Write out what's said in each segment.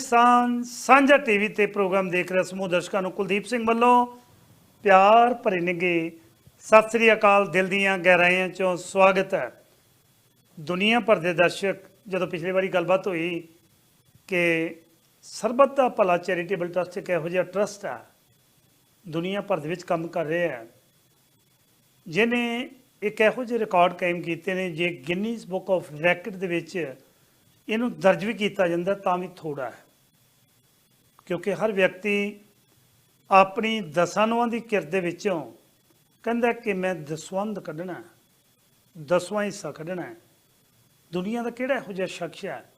ਪਾਕਿਸਤਾਨ ਸਾਂਝਾ ਟੀਵੀ ਤੇ ਪ੍ਰੋਗਰਾਮ ਦੇਖ ਰਹੇ ਸਮੂਹ ਦਰਸ਼ਕਾਂ ਨੂੰ ਕੁਲਦੀਪ ਸਿੰਘ ਵੱਲੋਂ ਪਿਆਰ ਭਰੇ ਨਿੱਘੇ ਸਤਿ ਸ੍ਰੀ ਅਕਾਲ, ਦਿਲ ਦੀਆਂ ਗਹਿਰਾਈਆਂ ਚੋਂ ਸਵਾਗਤ ਹੈ। ਦੁਨੀਆ ਭਰ ਦੇ ਦਰਸ਼ਕ, ਜਦੋਂ ਪਿਛਲੀ ਵਾਰੀ ਗੱਲਬਾਤ ਹੋਈ ਕਿ ਸਰਬੱਤ ਦਾ ਭਲਾ ਚੈਰੀਟੇਬਲ ਟਰਸਟ ਇੱਕ ਇਹੋ ਜਿਹਾ ਟਰਸਟ ਹੈ, ਦੁਨੀਆ ਭਰ ਦੇ ਵਿੱਚ ਕੰਮ ਕਰ ਰਿਹਾ ਹੈ। ਜਿਹਨੇ ਇੱਕ ਇਹੋ ਜਿਹੇ ਰਿਕਾਰਡ ਕਾਇਮ ਕੀਤੇ ਨੇ, ਜੇ ਗਿਨੀਜ਼ ਬੁੱਕ ਆਫ ਰੈਕਟ ਦੇ ਵਿੱਚ ਇਹਨੂੰ ਦਰਜ ਵੀ ਕੀਤਾ ਜਾਂਦਾ ਤਾਂ ਵੀ ਥੋੜਾ ਹੈ। ਕਿਉਂਕਿ ਹਰ ਵਿਅਕਤੀ ਆਪਣੀ ਦਸਾਂ ਦੀ ਕਿਰਤ ਦੇ ਵਿੱਚੋਂ ਕਹਿੰਦਾ ਕਿ ਮੈਂ ਦਸਵੰਦ ਕੱਢਣਾ ਦਸਵਾਂ ਹਿੱਸਾ ਕੱਢਣਾ ਹੈ। ਦੁਨੀਆ ਦਾ ਕਿਹੜਾ ਇਹੋ ਜਿਹਾ ਸ਼ਖਸ ਹੈ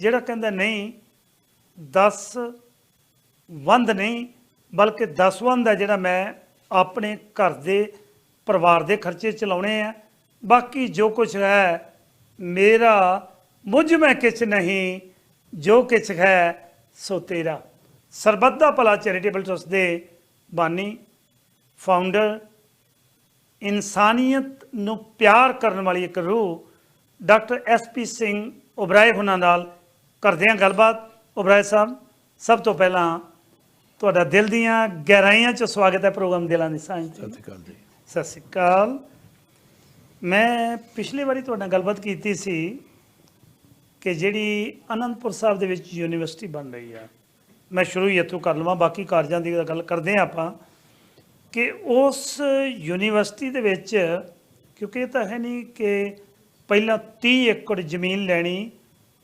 ਜਿਹੜਾ ਕਹਿੰਦਾ ਨਹੀਂ 10 ਵੰਦ ਨਹੀਂ, ਬਲਕਿ ਦਸਵੰਦ ਹੈ ਜਿਹੜਾ ਮੈਂ ਆਪਣੇ ਘਰ ਦੇ ਪਰਿਵਾਰ ਦੇ ਖਰਚੇ ਚਲਾਉਣੇ ਆ ਬਾਕੀ ਜੋ ਕੁਝ ਹੈ, ਮੇਰਾ ਮੁਝ ਮੈਂ ਕਿਛ ਨਹੀਂ, ਜੋ ਕਿਛ ਹੈ ਸੋ ਤੇਰਾ ਸਰਬੱਤ ਦਾ ਭਲਾ ਚੈਰੀਟੇਬਲ ਟਰਸਟ ਦੇ ਬਾਨੀ ਫਾਊਂਡਰ ਇਨਸਾਨੀਅਤ ਨੂੰ ਪਿਆਰ ਕਰਨ ਵਾਲੀ ਇੱਕ ਰੂਹ ਡਾਕਟਰ ਐਸਪੀ ਸਿੰਘ ਉਬਰਾਏ ਹੁਣਾਂ ਨਾਲ ਕਰਦੇ ਹਾਂ ਗੱਲਬਾਤ। ਉਬਰਾਏ ਸਾਹਿਬ ਸਭ ਤੋਂ ਪਹਿਲਾਂ ਤੁਹਾਡਾ ਦਿਲ ਦੀਆਂ ਗਹਿਰਾਈਆਂ 'ਚ ਸਵਾਗਤ ਹੈ ਪ੍ਰੋਗਰਾਮ ਦਿਲਾਂ ਦੀ ਸਾਂਝ ਸਤਿ ਸ਼੍ਰੀ ਅਕਾਲ ਜੀ। ਸਤਿ ਸ਼੍ਰੀ ਅਕਾਲ। ਮੈਂ ਪਿਛਲੀ ਵਾਰੀ ਤੁਹਾਡੇ ਗੱਲਬਾਤ ਕੀਤੀ ਸੀ ਕਿ ਜਿਹੜੀ ਅਨੰਦਪੁਰ ਸਾਹਿਬ ਦੇ ਵਿੱਚ ਯੂਨੀਵਰਸਿਟੀ ਬਣ ਰਹੀ ਆ। ਮੈਂ ਸ਼ੁਰੂ ਹੀ ਇੱਥੋਂ ਕਰ ਲਵਾਂ, ਬਾਕੀ ਕਾਰਜਾਂ ਦੀ ਗੱਲ ਕਰਦੇ ਹਾਂ ਆਪਾਂ, ਕਿ ਉਸ ਯੂਨੀਵਰਸਿਟੀ ਦੇ ਵਿੱਚ, ਕਿਉਂਕਿ ਇਹ ਤਾਂ ਹੈ ਨਹੀਂ ਕਿ ਪਹਿਲਾਂ 30 ਏਕੜ ਜ਼ਮੀਨ ਲੈਣੀ,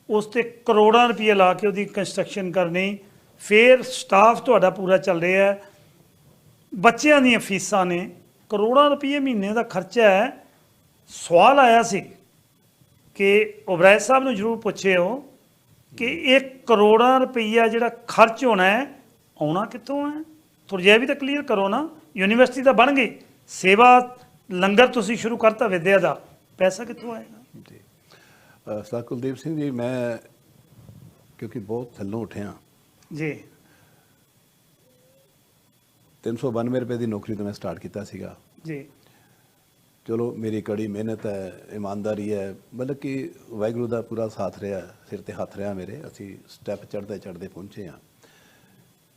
ਉਸ ਤੇ ਕਰੋੜਾਂ ਰੁਪਏ ਲਾ ਕੇ ਉਹਦੀ ਕੰਸਟਰਕਸ਼ਨ ਕਰਨੀ, ਫਿਰ ਸਟਾਫ ਤੁਹਾਡਾ ਪੂਰਾ ਚੱਲ ਰਿਹਾ ਹੈ, ਬੱਚਿਆਂ ਦੀਆਂ ਫੀਸਾਂ ਨੇ, ਕਰੋੜਾਂ ਰੁਪਏ ਮਹੀਨੇ ਦਾ ਖਰਚਾ ਹੈ। ਸਵਾਲ ਆਇਆ ਸੀ ਕਿ ਉਬਰਾਏ ਸਾਹਿਬ ਨੂੰ ਜ਼ਰੂਰ ਪੁੱਛਿਓ ਕਿ ਇਹ ਕਰੋੜਾਂ ਰੁਪਈਆ ਜਿਹੜਾ ਖਰਚ ਹੋਣਾ ਹੈ ਆਉਣਾ ਕਿੱਥੋਂ ਹੈ? ਥੋੜ੍ਹਾ ਜਿਹਾ ਵੀ ਤਾਂ ਕਲੀਅਰ ਕਰੋ ਨਾ ਯੂਨੀਵਰਸਿਟੀ ਤਾਂ ਬਣ ਗਈ ਸੇਵਾ ਲੰਗਰ ਤੁਸੀਂ ਸ਼ੁਰੂ ਕਰਤਾ ਵਿਦਿਆ ਦਾ ਪੈਸਾ ਕਿੱਥੋਂ ਆਏਗਾ? ਜੀ। ਸਰਦਾਰ ਕੁਲਦੀਪ ਸਿੰਘ ਜੀ ਮੈਂ ਕਿਉਂਕਿ ਬਹੁਤ ਥੱਲੋਂ ਉੱਠਿਆ। ਜੀ। 392 ਰੁਪਏ ਦੀ ਨੌਕਰੀ ਤੋਂ ਮੈਂ ਸਟਾਰਟ ਕੀਤਾ ਸੀਗਾ। ਜੀ। ਚਲੋ ਮੇਰੀ ਕੜੀ ਮਿਹਨਤ ਹੈ ਇਮਾਨਦਾਰੀ ਹੈ ਮਤਲਬ ਕਿ ਵਾਹਿਗੁਰੂ ਦਾ ਪੂਰਾ ਸਾਥ ਰਿਹਾ ਸਿਰ ਤੇ ਹੱਥ ਰਿਹਾ ਮੇਰੇ ਅਸੀਂ ਸਟੈਪ ਚੜ੍ਹਦੇ ਚੜ੍ਹਦੇ ਪਹੁੰਚੇ ਆ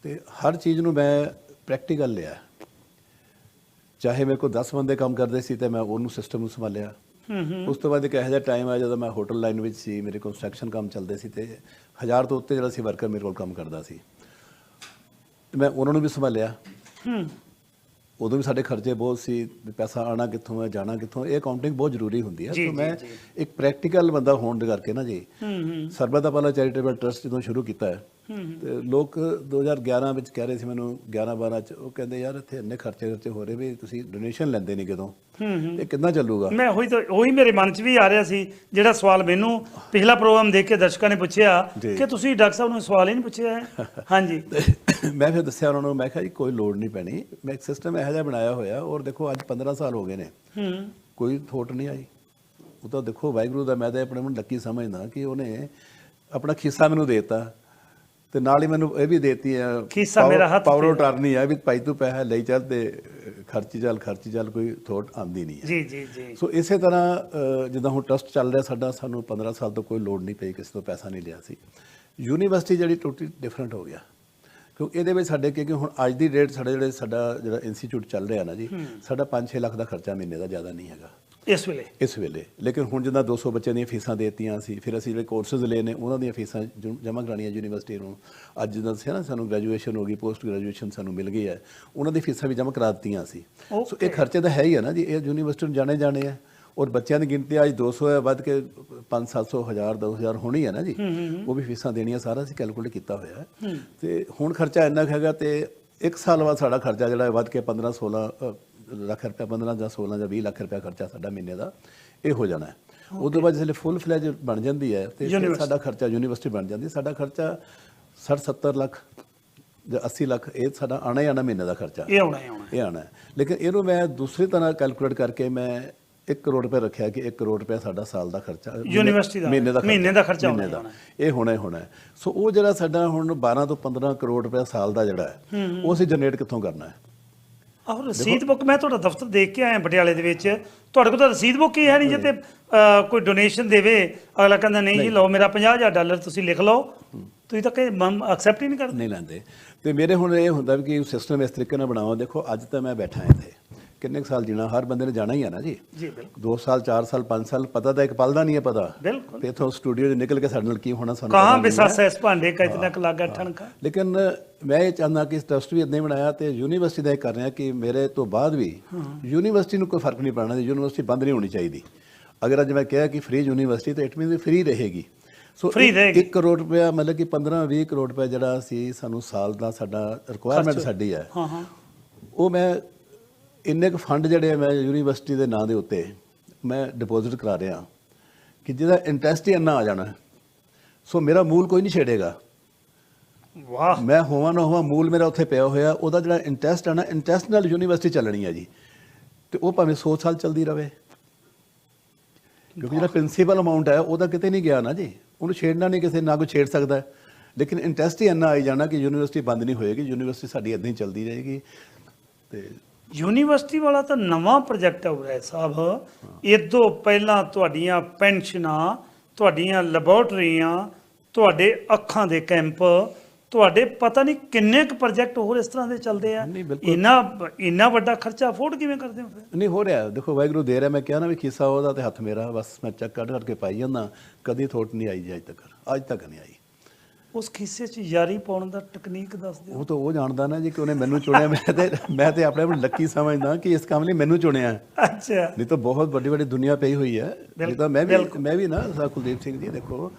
ਤੇ ਹਰ ਚੀਜ਼ ਨੂੰ ਮੈਂ ਪ੍ਰੈਕਟੀਕਲ ਲਿਆ। ਚਾਹੇ ਮੇਰੇ ਕੋਲ 10 ਬੰਦੇ ਕੰਮ ਕਰਦੇ ਸੀ ਤੇ ਮੈਂ ਉਹਨੂੰ ਸਿਸਟਮ ਨੂੰ ਸੰਭਾਲਿਆ। ਉਸ ਤੋਂ ਬਾਅਦ ਇੱਕ ਇਹੋ ਜਿਹਾ ਟਾਈਮ ਆਇਆ ਜਦੋਂ ਮੈਂ ਹੋਟਲ ਲਾਈਨ ਵਿੱਚ ਸੀ ਮੇਰੇ ਕੰਸਟਰਕਸ਼ਨ ਕੰਮ ਚੱਲਦੇ ਸੀ ਤੇ ਹਜ਼ਾਰ ਤੋਂ ਉੱਤੇ ਜਿਹੜਾ ਸੀ ਵਰਕਰ ਮੇਰੇ ਕੋਲ ਕੰਮ ਕਰਦਾ ਸੀ। ਤੇ ਮੈਂ ਉਹਨਾਂ ਨੂੰ ਵੀ ਸੰਭਾਲਿਆ। ਹੂੰ। ਉਦੋਂ ਵੀ ਸਾਡੇ ਖਰਚੇ ਬਹੁਤ ਸੀ ਪੈਸਾ ਆਣਾ ਕਿੱਥੋਂ ਹੈ ਜਾਣਾ ਕਿੱਥੋਂ ਇਹ ਅਕਾਊਂਟਿੰਗ ਬਹੁਤ ਜ਼ਰੂਰੀ ਹੁੰਦੀ ਹੈ ਸੋ ਮੈਂ। ਇੱਕ ਪ੍ਰੈਕਟੀਕਲ ਬੰਦਾ ਹੋਣ ਦੇ ਕਰਕੇ ਨਾ ਜੀ ਸਰਬੱਤ ਦਾ ਭਲਾ ਚੈਰੀਟੇਬਲ ਟਰਸਟ ਜਦੋਂ ਸ਼ੁਰੂ ਕੀਤਾ ਹੂੰ ਤੇ ਲੋਕ 2011 ਵਿੱਚ ਕਹਿ ਰਹੇ ਸੀ ਮੈਨੂੰ 11 12 ਚ ਉਹ ਕਹਿੰਦੇ ਯਾਰ ਇੱਥੇ ਇੰਨੇ ਖਰਚੇ ਖਰਚੇ ਹੋ ਰਹੇ ਵੀ ਤੁਸੀਂ ਡੋਨੇਸ਼ਨ ਲੈਂਦੇ ਨਹੀਂ ਕਿਦੋਂ ਹੂੰ ਹੂੰ। ਇਹ ਕਿੱਦਾਂ ਚੱਲੂਗਾ? ਮੈਂ ਉਹੀ ਤਾਂ ਉਹੀ ਮੇਰੇ ਮਨ 'ਚ ਵੀ ਆ ਰਿਹਾ ਸੀ ਜਿਹੜਾ ਸਵਾਲ ਮੈਨੂੰ ਪਿਛਲਾ ਪ੍ਰੋਗਰਾਮ ਦੇਖ ਕੇ ਦਰਸ਼ਕਾਂ ਨੇ ਪੁੱਛਿਆ। ਕਿ ਤੁਸੀਂ ਡਾਕਟਰ ਸਾਹਿਬ ਨੂੰ ਸਵਾਲ ਹੀ ਨਹੀਂ ਪੁੱਛਿਆ ਹੈ? ਹਾਂਜੀ। ਮੈਂ ਫਿਰ ਦੱਸਿਆ ਉਹਨਾਂ ਨੂੰ ਮੈਂ ਕਿਹਾ ਜੀ ਕੋਈ ਲੋੜ ਨਹੀਂ ਪੈਣੀ। ਮੈਂ ਇੱਕ ਸਿਸਟਮ ਇਹੋ ਜਿਹਾ ਬਣਾਇਆ ਹੋਇਆ ਔਰ ਦੇਖੋ ਅੱਜ 15 ਸਾਲ ਹੋ ਗਏ ਨੇ। ਹੂੰ। ਕੋਈ ਥੋਟ ਨਹੀਂ ਆਈ। ਉਹ ਤਾਂ ਦੇਖੋ ਵਾਹਿਗੁਰੂ ਦਾ ਮੈਂ ਤਾਂ ਆਪਣੇ ਨੂੰ ਲੱਕੀ ਸਮਝਦਾ ਕਿ ਉਹਨੇ ਆਪਣਾ ਖਿੱਸਾ ਮੈਨੂੰ ਦੇਤਾ। ਤੇ ਨਾਲ ਹੀ ਮੈਨੂੰ ਇਹ ਵੀ ਦੇਤੀ ਹੈ ਖੀਸਾ ਮੇਰਾ ਹੱਥ ਪਾਵਰ ਤੇ। ਅਟਾਰਨੀ ਹੈ ਵੀ ਭਾਈ ਤੂੰ ਪੈਸਾ ਲਈ ਚੱਲ ਤੇ ਖਰਚੀ ਚੱਲ ਖਰਚੀ ਚੱਲ ਕੋਈ ਥੋਟ ਆਂਦੀ ਨਹੀਂ ਹੈ ਜੀ ਜੀ ਜੀ। ਸੋ ਇਸੇ ਤਰ੍ਹਾਂ ਜਿੱਦਾਂ ਹੁਣ ਟਰਸਟ ਚੱਲ ਰਿਹਾ ਸਾਡਾ ਸਾਨੂੰ 15 ਸਾਲ ਤੋਂ ਕੋਈ ਲੋੜ ਨਹੀਂ ਪਈ ਕਿਸੇ ਤੋਂ ਪੈਸਾ ਨਹੀਂ ਲਿਆ ਸੀ। ਯੂਨੀਵਰਸਿਟੀ ਜਿਹੜੀ ਟੋਟਲੀ ਡਿਫਰੈਂਟ ਹੋ ਗਿਆ। ਕਿਉਂਕਿ ਇਹਦੇ ਵਿੱਚ ਸਾਡੇ ਕਿਉਂਕਿ ਹੁਣ ਅੱਜ ਦੀ ਡੇਟ ਸਾਡੇ ਜਿਹੜੇ ਸਾਡਾ ਜਿਹੜਾ ਇੰਸਟੀਚਿਊਟ ਚੱਲ ਰਿਹਾ ਨਾ ਜੀ ਸਾਡਾ 5-6 ਲੱਖ ਦਾ ਖਰਚਾ ਮਹੀਨੇ ਦਾ ਜ਼ਿਆਦਾ ਨਹੀਂ ਹੈਗਾ। ਇਸ ਵੇਲੇ। ਇਸ ਵੇਲੇ। ਲੇਕਿਨ ਹੁਣ ਜਿੱਦਾਂ 200 ਬੱਚਿਆਂ ਦੀਆਂ ਫੀਸਾਂ ਦੇਤੀਆਂ ਸੀ ਫਿਰ ਅਸੀਂ ਜਿਹੜੇ ਕੋਰਸਸ ਲਏ ਨੇ ਉਹਨਾਂ ਦੀਆਂ ਫੀਸਾਂ ਜਮ੍ਹਾਂ ਕਰਾਉਣੀਆਂ ਯੂਨੀਵਰਸਿਟੀ ਨੂੰ। ਅੱਜ ਜਿੱਦਾਂ ਦੱਸਿਆ ਨਾ ਸਾਨੂੰ ਗ੍ਰੈਜੂਏਸ਼ਨ ਹੋ ਗਈ ਪੋਸਟ ਗ੍ਰੈਜੂਏਸ਼ਨ ਸਾਨੂੰ ਮਿਲ ਗਈ ਹੈ। ਉਹਨਾਂ ਦੀ ਫੀਸਾਂ ਵੀ ਜਮ੍ਹਾਂ ਕਰਾ ਦਿੱਤੀਆਂ ਸੀ। ਸੋ ਇਹ ਖਰਚੇ ਤਾਂ ਹੈ ਹੀ ਹੈ ਨਾ ਜੀ ਇਹ ਯੂਨੀਵਰਸਿਟੀ ਨੂੰ ਜਾਣੇ ਜਾਣੇ ਆ। ਔਰ ਬੱਚਿਆਂ ਦੀ ਗਿਣਤੀ ਅੱਜ 200 ਹੈ ਵੱਧ ਕੇ 5 700 ਹਜ਼ਾਰ 2000 ਹੋਣੀ ਹੈ ਨਾ ਜੀ। ਉਹ ਵੀ ਫੀਸਾਂ ਦੇਣੀਆਂ ਸਾਰਾ ਅਸੀਂ ਕੈਲਕੂਲੇਟ ਕੀਤਾ ਹੋਇਆ ਹੈ। ਤੇ ਹੁਣ ਖਰਚਾ ਇੰਨਾ ਹੈਗਾ ਤੇ ਇੱਕ ਸਾਲ ਬਾਅਦ ਸਾਡਾ ਖਰਚਾ ਜਿਹੜਾ ਵੱਧ ਕੇ 15 16 ਅ, ਲੱਖ ਰੁਪਏ 15 ਜਾਂ 16 ਜਾਂ 20 ਲੱਖ ਰੁਪਏ ਖਰਚਾ ਸਾਡਾ ਮਹੀਨੇ ਦਾ ਇਹ ਹੋ ਜਾਣਾ ਹੈ ਉਦੋਂ ਬਾਅਦ ਜਦੋਂ ਫੁੱਲ ਫਲੈਜ ਬਣ ਜਾਂਦੀ ਹੈ ਤੇ। ਸਾਡਾ ਖਰਚਾ ਯੂਨੀਵਰਸਿਟੀ ਬਣ ਜਾਂਦੀ। ਸਾਡਾ ਖਰਚਾ 60 70 ਲੱਖ ਜਾਂ 80 ਲੱਖ ਇਹ ਸਾਡਾ ਆਣਾ ਹੀ ਆਣਾ ਮਹੀਨੇ ਦਾ ਖਰਚਾ ਇਹ ਆਉਣਾ ਹੀ ਆਉਣਾ ਇਹ ਆਣਾ ਹੈ। ਲੇਕਿਨ ਇਹਨੂੰ ਮੈਂ ਦੂਸਰੀ ਤਰ੍ਹਾਂ ਕੈਲਕੂਲੇਟ ਕਰਕੇ ਮੈਂ 1 ਕਰੋੜ ਰੁਪਏ ਰੱਖਿਆ ਕਿ 1 ਕਰੋੜ ਰੁਪਏ ਸਾਡਾ ਸਾਲ ਦਾ ਖਰਚਾ ਯੂਨੀਵਰਸਿਟੀ ਦਾ ਮਹੀਨੇ ਦਾ ਮਹੀਨੇ ਦਾ ਖਰਚਾ ਮਹੀਨੇ ਹੋਣਾ ਦਾ। ਇਹ ਹੋਣਾ ਹੀ ਹੋਣਾ ਹੈ। ਸੋ ਉਹ ਜਿਹੜਾ ਸਾਡਾ ਹੁਣ 12 ਤੋਂ 15 ਕਰੋੜ ਰੁਪਏ ਸਾਲ ਦਾ ਜਿਹੜਾ ਹੈ ਉਹ ਅਸੀਂ ਜਨਰੇਟ ਕਿੱਥੋਂ ਕਰਨਾ ਹੈ ਆਹ ਰਸੀਦ ਬੁੱਕ ਮੈਂ ਤੁਹਾਡਾ ਦਫ਼ਤਰ ਦੇਖ ਕੇ ਆਇਆ ਪਟਿਆਲੇ ਦੇ ਵਿੱਚ। ਤੁਹਾਡੇ ਕੋਲ ਤਾਂ ਰਸੀਦ ਬੁੱਕ ਹੀ ਹੈ ਨਹੀਂ ਜਿੱਤੇ ਕੋਈ ਡੋਨੇਸ਼ਨ ਦੇਵੇ ਅਗਲਾ ਕਹਿੰਦਾ ਨਹੀਂ ਜੀ ਲਓ ਮੇਰਾ 50000 ਡਾਲਰ ਤੁਸੀਂ ਲਿਖ ਲਓ। ਤੁਸੀਂ ਤਾਂ ਕਿ ਐਕਸੈਪਟ ਹੀ ਨਹੀਂ ਕਰਦੇ। ਨਹੀਂ ਲੈਂਦੇ। ਤੇ ਮੇਰੇ ਹੁਣ ਇਹ ਹੁੰਦਾ ਵੀ ਕਿ ਸਿਸਟਮ ਇਸ ਤਰੀਕੇ ਨਾਲ ਬਣਾਓ। ਦੇਖੋ ਅੱਜ ਤਾਂ ਮੈਂ ਬੈਠਾ ਇੱਥੇ। ਕਿੰਨੇ ਸਾਲ ਜੀਣਾ? ਹਰ ਬੰਦੇ ਨੇ ਜਾਣਾ ਹੀ ਆ ਨਾ ਜੀ। ਜੀ ਬਿਲਕੁਲ। 2 ਸਾਲ 4 ਸਾਲ 5 ਸਾਲ ਪਤਾ ਤਾਂ ਇੱਕ ਪਲ ਦਾ ਨਹੀਂ ਹੈ ਪਤਾ। ਬਿਲਕੁਲ। ਤੇ ਇਥੋਂ ਸਟੂਡੀਓ 'ਚ ਨਿਕਲ ਕੇ ਸਾਡੇ ਨਾਲ ਕੀ ਹੋਣਾ ਸਾਨੂੰ ਕਹਾਂ। ਵਿਸਾਸ ਇਸ ਭਾਂਡੇ ਕਾ ਇਤਨਾ ਕੁ ਲਾਗਾ ਠਣਕਾ? ਲੇਕਿਨ ਮੈਂ ਇਹ ਚਾਹੁੰਦਾ ਕਿ ਟਰਸਟ ਵੀ ਇਦਾਂ ਹੀ ਬਣਾਇਆ ਤੇ ਯੂਨੀਵਰਸਿਟੀ ਦਾ ਇਹ ਕਰ ਰਿਹਾ ਕਿ ਮੇਰੇ ਤੋਂ ਬਾਅਦ ਵੀ ਯੂਨੀਵਰਸਿਟੀ ਨੂੰ ਕੋਈ ਫ਼ਰਕ ਨਹੀਂ ਪੈਣਾ ਯੂਨੀਵਰਸਿਟੀ ਬੰਦ ਨਹੀਂ ਹੋਣੀ ਚਾਹੀਦੀ। ਅਗਰ ਅੱਜ ਮੈਂ ਕਿਹਾ ਕਿ ਫ੍ਰੀ ਯੂਨੀਵਰਸਿਟੀ ਤਾਂ ਇਟ ਮੀਨਸ ਫ੍ਰੀ ਰਹੇਗੀ। ਸੋ Free ਰਹੇਗੀ। 1 ਕਰੋੜ ਰੁਪਇਆ ਮਤਲਬ ਕਿ 15 20 ਕਰੋੜ ਰੁਪਇਆ ਜਿਹੜਾ ਸੀ ਸਾਨੂੰ ਸਾਲ ਦਾ ਸਾਡਾ ਰਿਕੁਆਇਰਮੈਂਟ। ਸਾਡੀ ਹੈ। ਹਾਂ ਹਾਂ। ਉਹ ਮੈਂ ਇੰਨੇ ਕੁ ਫੰਡ ਜਿਹੜੇ ਆ ਮੈਂ ਯੂਨੀਵਰਸਿਟੀ ਦੇ ਨਾਂ ਦੇ ਉੱਤੇ ਮੈਂ ਡਿਪੋਜ਼ਿਟ ਕਰਾ ਰਿਹਾ ਕਿ ਜਿਹਦਾ ਇੰਟਰਸਟ ਹੀ ਇੰਨਾ ਆ ਜਾਣਾ। ਸੋ ਮੇਰਾ ਮੂਲ ਕੋਈ ਨਹੀਂ ਛੇੜੇਗਾ। ਵਾਹ। ਮੈਂ ਹੋਵਾਂ ਨਾ ਹੋਵਾਂ ਮੂਲ ਮੇਰਾ ਉੱਥੇ ਪਿਆ ਹੋਇਆ ਉਹਦਾ ਜਿਹੜਾ ਇੰਟਰਸਟ ਹੈ ਨਾ ਇੰਟਰਸਟ ਨਾਲ ਯੂਨੀਵਰਸਿਟੀ ਚੱਲਣੀ ਹੈ ਜੀ। ਤੇ ਉਹ ਭਾਵੇਂ 100 ਸਾਲ ਚੱਲਦੀ ਰਵੇ। ਕਿਉਂਕਿ ਜਿਹੜਾ ਪ੍ਰਿੰਸੀਪਲ ਅਮਾਉਂਟ ਹੈ ਉਹਦਾ ਕਿਤੇ ਨਹੀਂ ਗਿਆ ਨਾ ਜੀ। ਉਹਨੂੰ ਛੇੜਨਾ ਨਹੀਂ ਕਿਸੇ ਨਾ ਕੋਈ ਛੇੜ ਸਕਦਾ। ਲੇਕਿਨ ਇੰਟਰਸਟ ਹੀ ਇੰਨਾ ਆਈ ਜਾਣਾ ਕਿ ਯੂਨੀਵਰਸਿਟੀ ਬੰਦ ਨਹੀਂ ਹੋਏਗੀ ਯੂਨੀਵਰਸਿਟੀ ਸਾਡੀ ਇਦਾਂ ਹੀ ਚੱਲਦੀ ਰਹੇਗੀ। ਤੇ ਯੂਨੀਵਰਸਿਟੀ ਵਾਲਾ ਤਾਂ ਨਵਾਂ ਪ੍ਰੋਜੈਕਟ ਹੈ ਉਰੇ ਸਾਹਿਬ। ਇਹ ਤੋਂ ਪਹਿਲਾਂ ਤੁਹਾਡੀਆਂ ਪੈਨਸ਼ਨਾਂ ਤੁਹਾਡੀਆਂ ਲੈਬੋਰਟਰੀਆਂ ਤੁਹਾਡੇ ਅੱਖਾਂ ਦੇ ਕੈਂਪ ਤੁਹਾਡੇ ਪਤਾ ਨਹੀਂ ਕਿੰਨੇ ਕੁ ਪ੍ਰੋਜੈਕਟ ਹੋਰ ਇਸ ਤਰ੍ਹਾਂ ਦੇ ਚੱਲਦੇ ਆ। ਇੰਨਾ ਇੰਨਾ ਵੱਡਾ ਖਰਚਾ ਅਫੋਰਡ ਕਿਵੇਂ ਕਰਦੇ ਹੋ ਫਿਰ? ਨਹੀਂ ਹੋ ਰਿਹਾ। ਦੇਖੋ ਵਾਹਿਗੁਰੂ ਦੇ ਰਿਹਾ। ਮੈਂ ਕਿਹਾ ਨਾ ਵੀ ਖੀਸਾ ਉਹਦਾ ਤੇ ਹੱਥ ਮੇਰਾ। ਬਸ ਮੈਂ ਚੱਕ ਕੱਢ ਕਰਕੇ ਪਾਈ ਜਾਂਦਾ। ਕਦੀ ਥੋਟ ਨਹੀਂ ਆਈ ਜੀ ਅੱਜ ਤੱਕ। ਅੱਜ ਤੱਕ ਨਹੀਂ ਆਈ। ਉਸ ਖਿੱਸੇ 'ਚ ਯਾਰੀ ਪਾਉਣ ਦਾ ਟੈਕਨੀਕ ਦੱਸ ਦਿਓ। ਉਹ ਤਾਂ ਉਹ ਜਾਣਦਾ ਨਾ ਜੀ ਕਿ ਉਹਨੇ ਮੈਨੂੰ ਚੁਣਿਆ। ਮੈਂ ਤੇ ਮੈਂ ਤੇ ਆਪਣੇ ਆਪ ਨੂੰ ਲੱਕੀ ਸਮਝਦਾ ਕਿ ਇਸ ਕੰਮ ਲਈ ਮੈਨੂੰ ਚੁਣਿਆ। ਅੱਛਾ। ਨਹੀਂ ਤਾਂ ਬਹੁਤ ਵੱਡੀ ਵੱਡੀ ਦੁਨੀਆ ਪਈ ਹੋਈ ਹੈ। ਨਹੀਂ ਤਾਂ ਮੈਂ ਵੀ। ਮੈਂ ਵੀ ਨਾ ਸਾ ਕੁਲਦੀਪ ਸਿੰਘ ਜੀ ਦੇਖੋ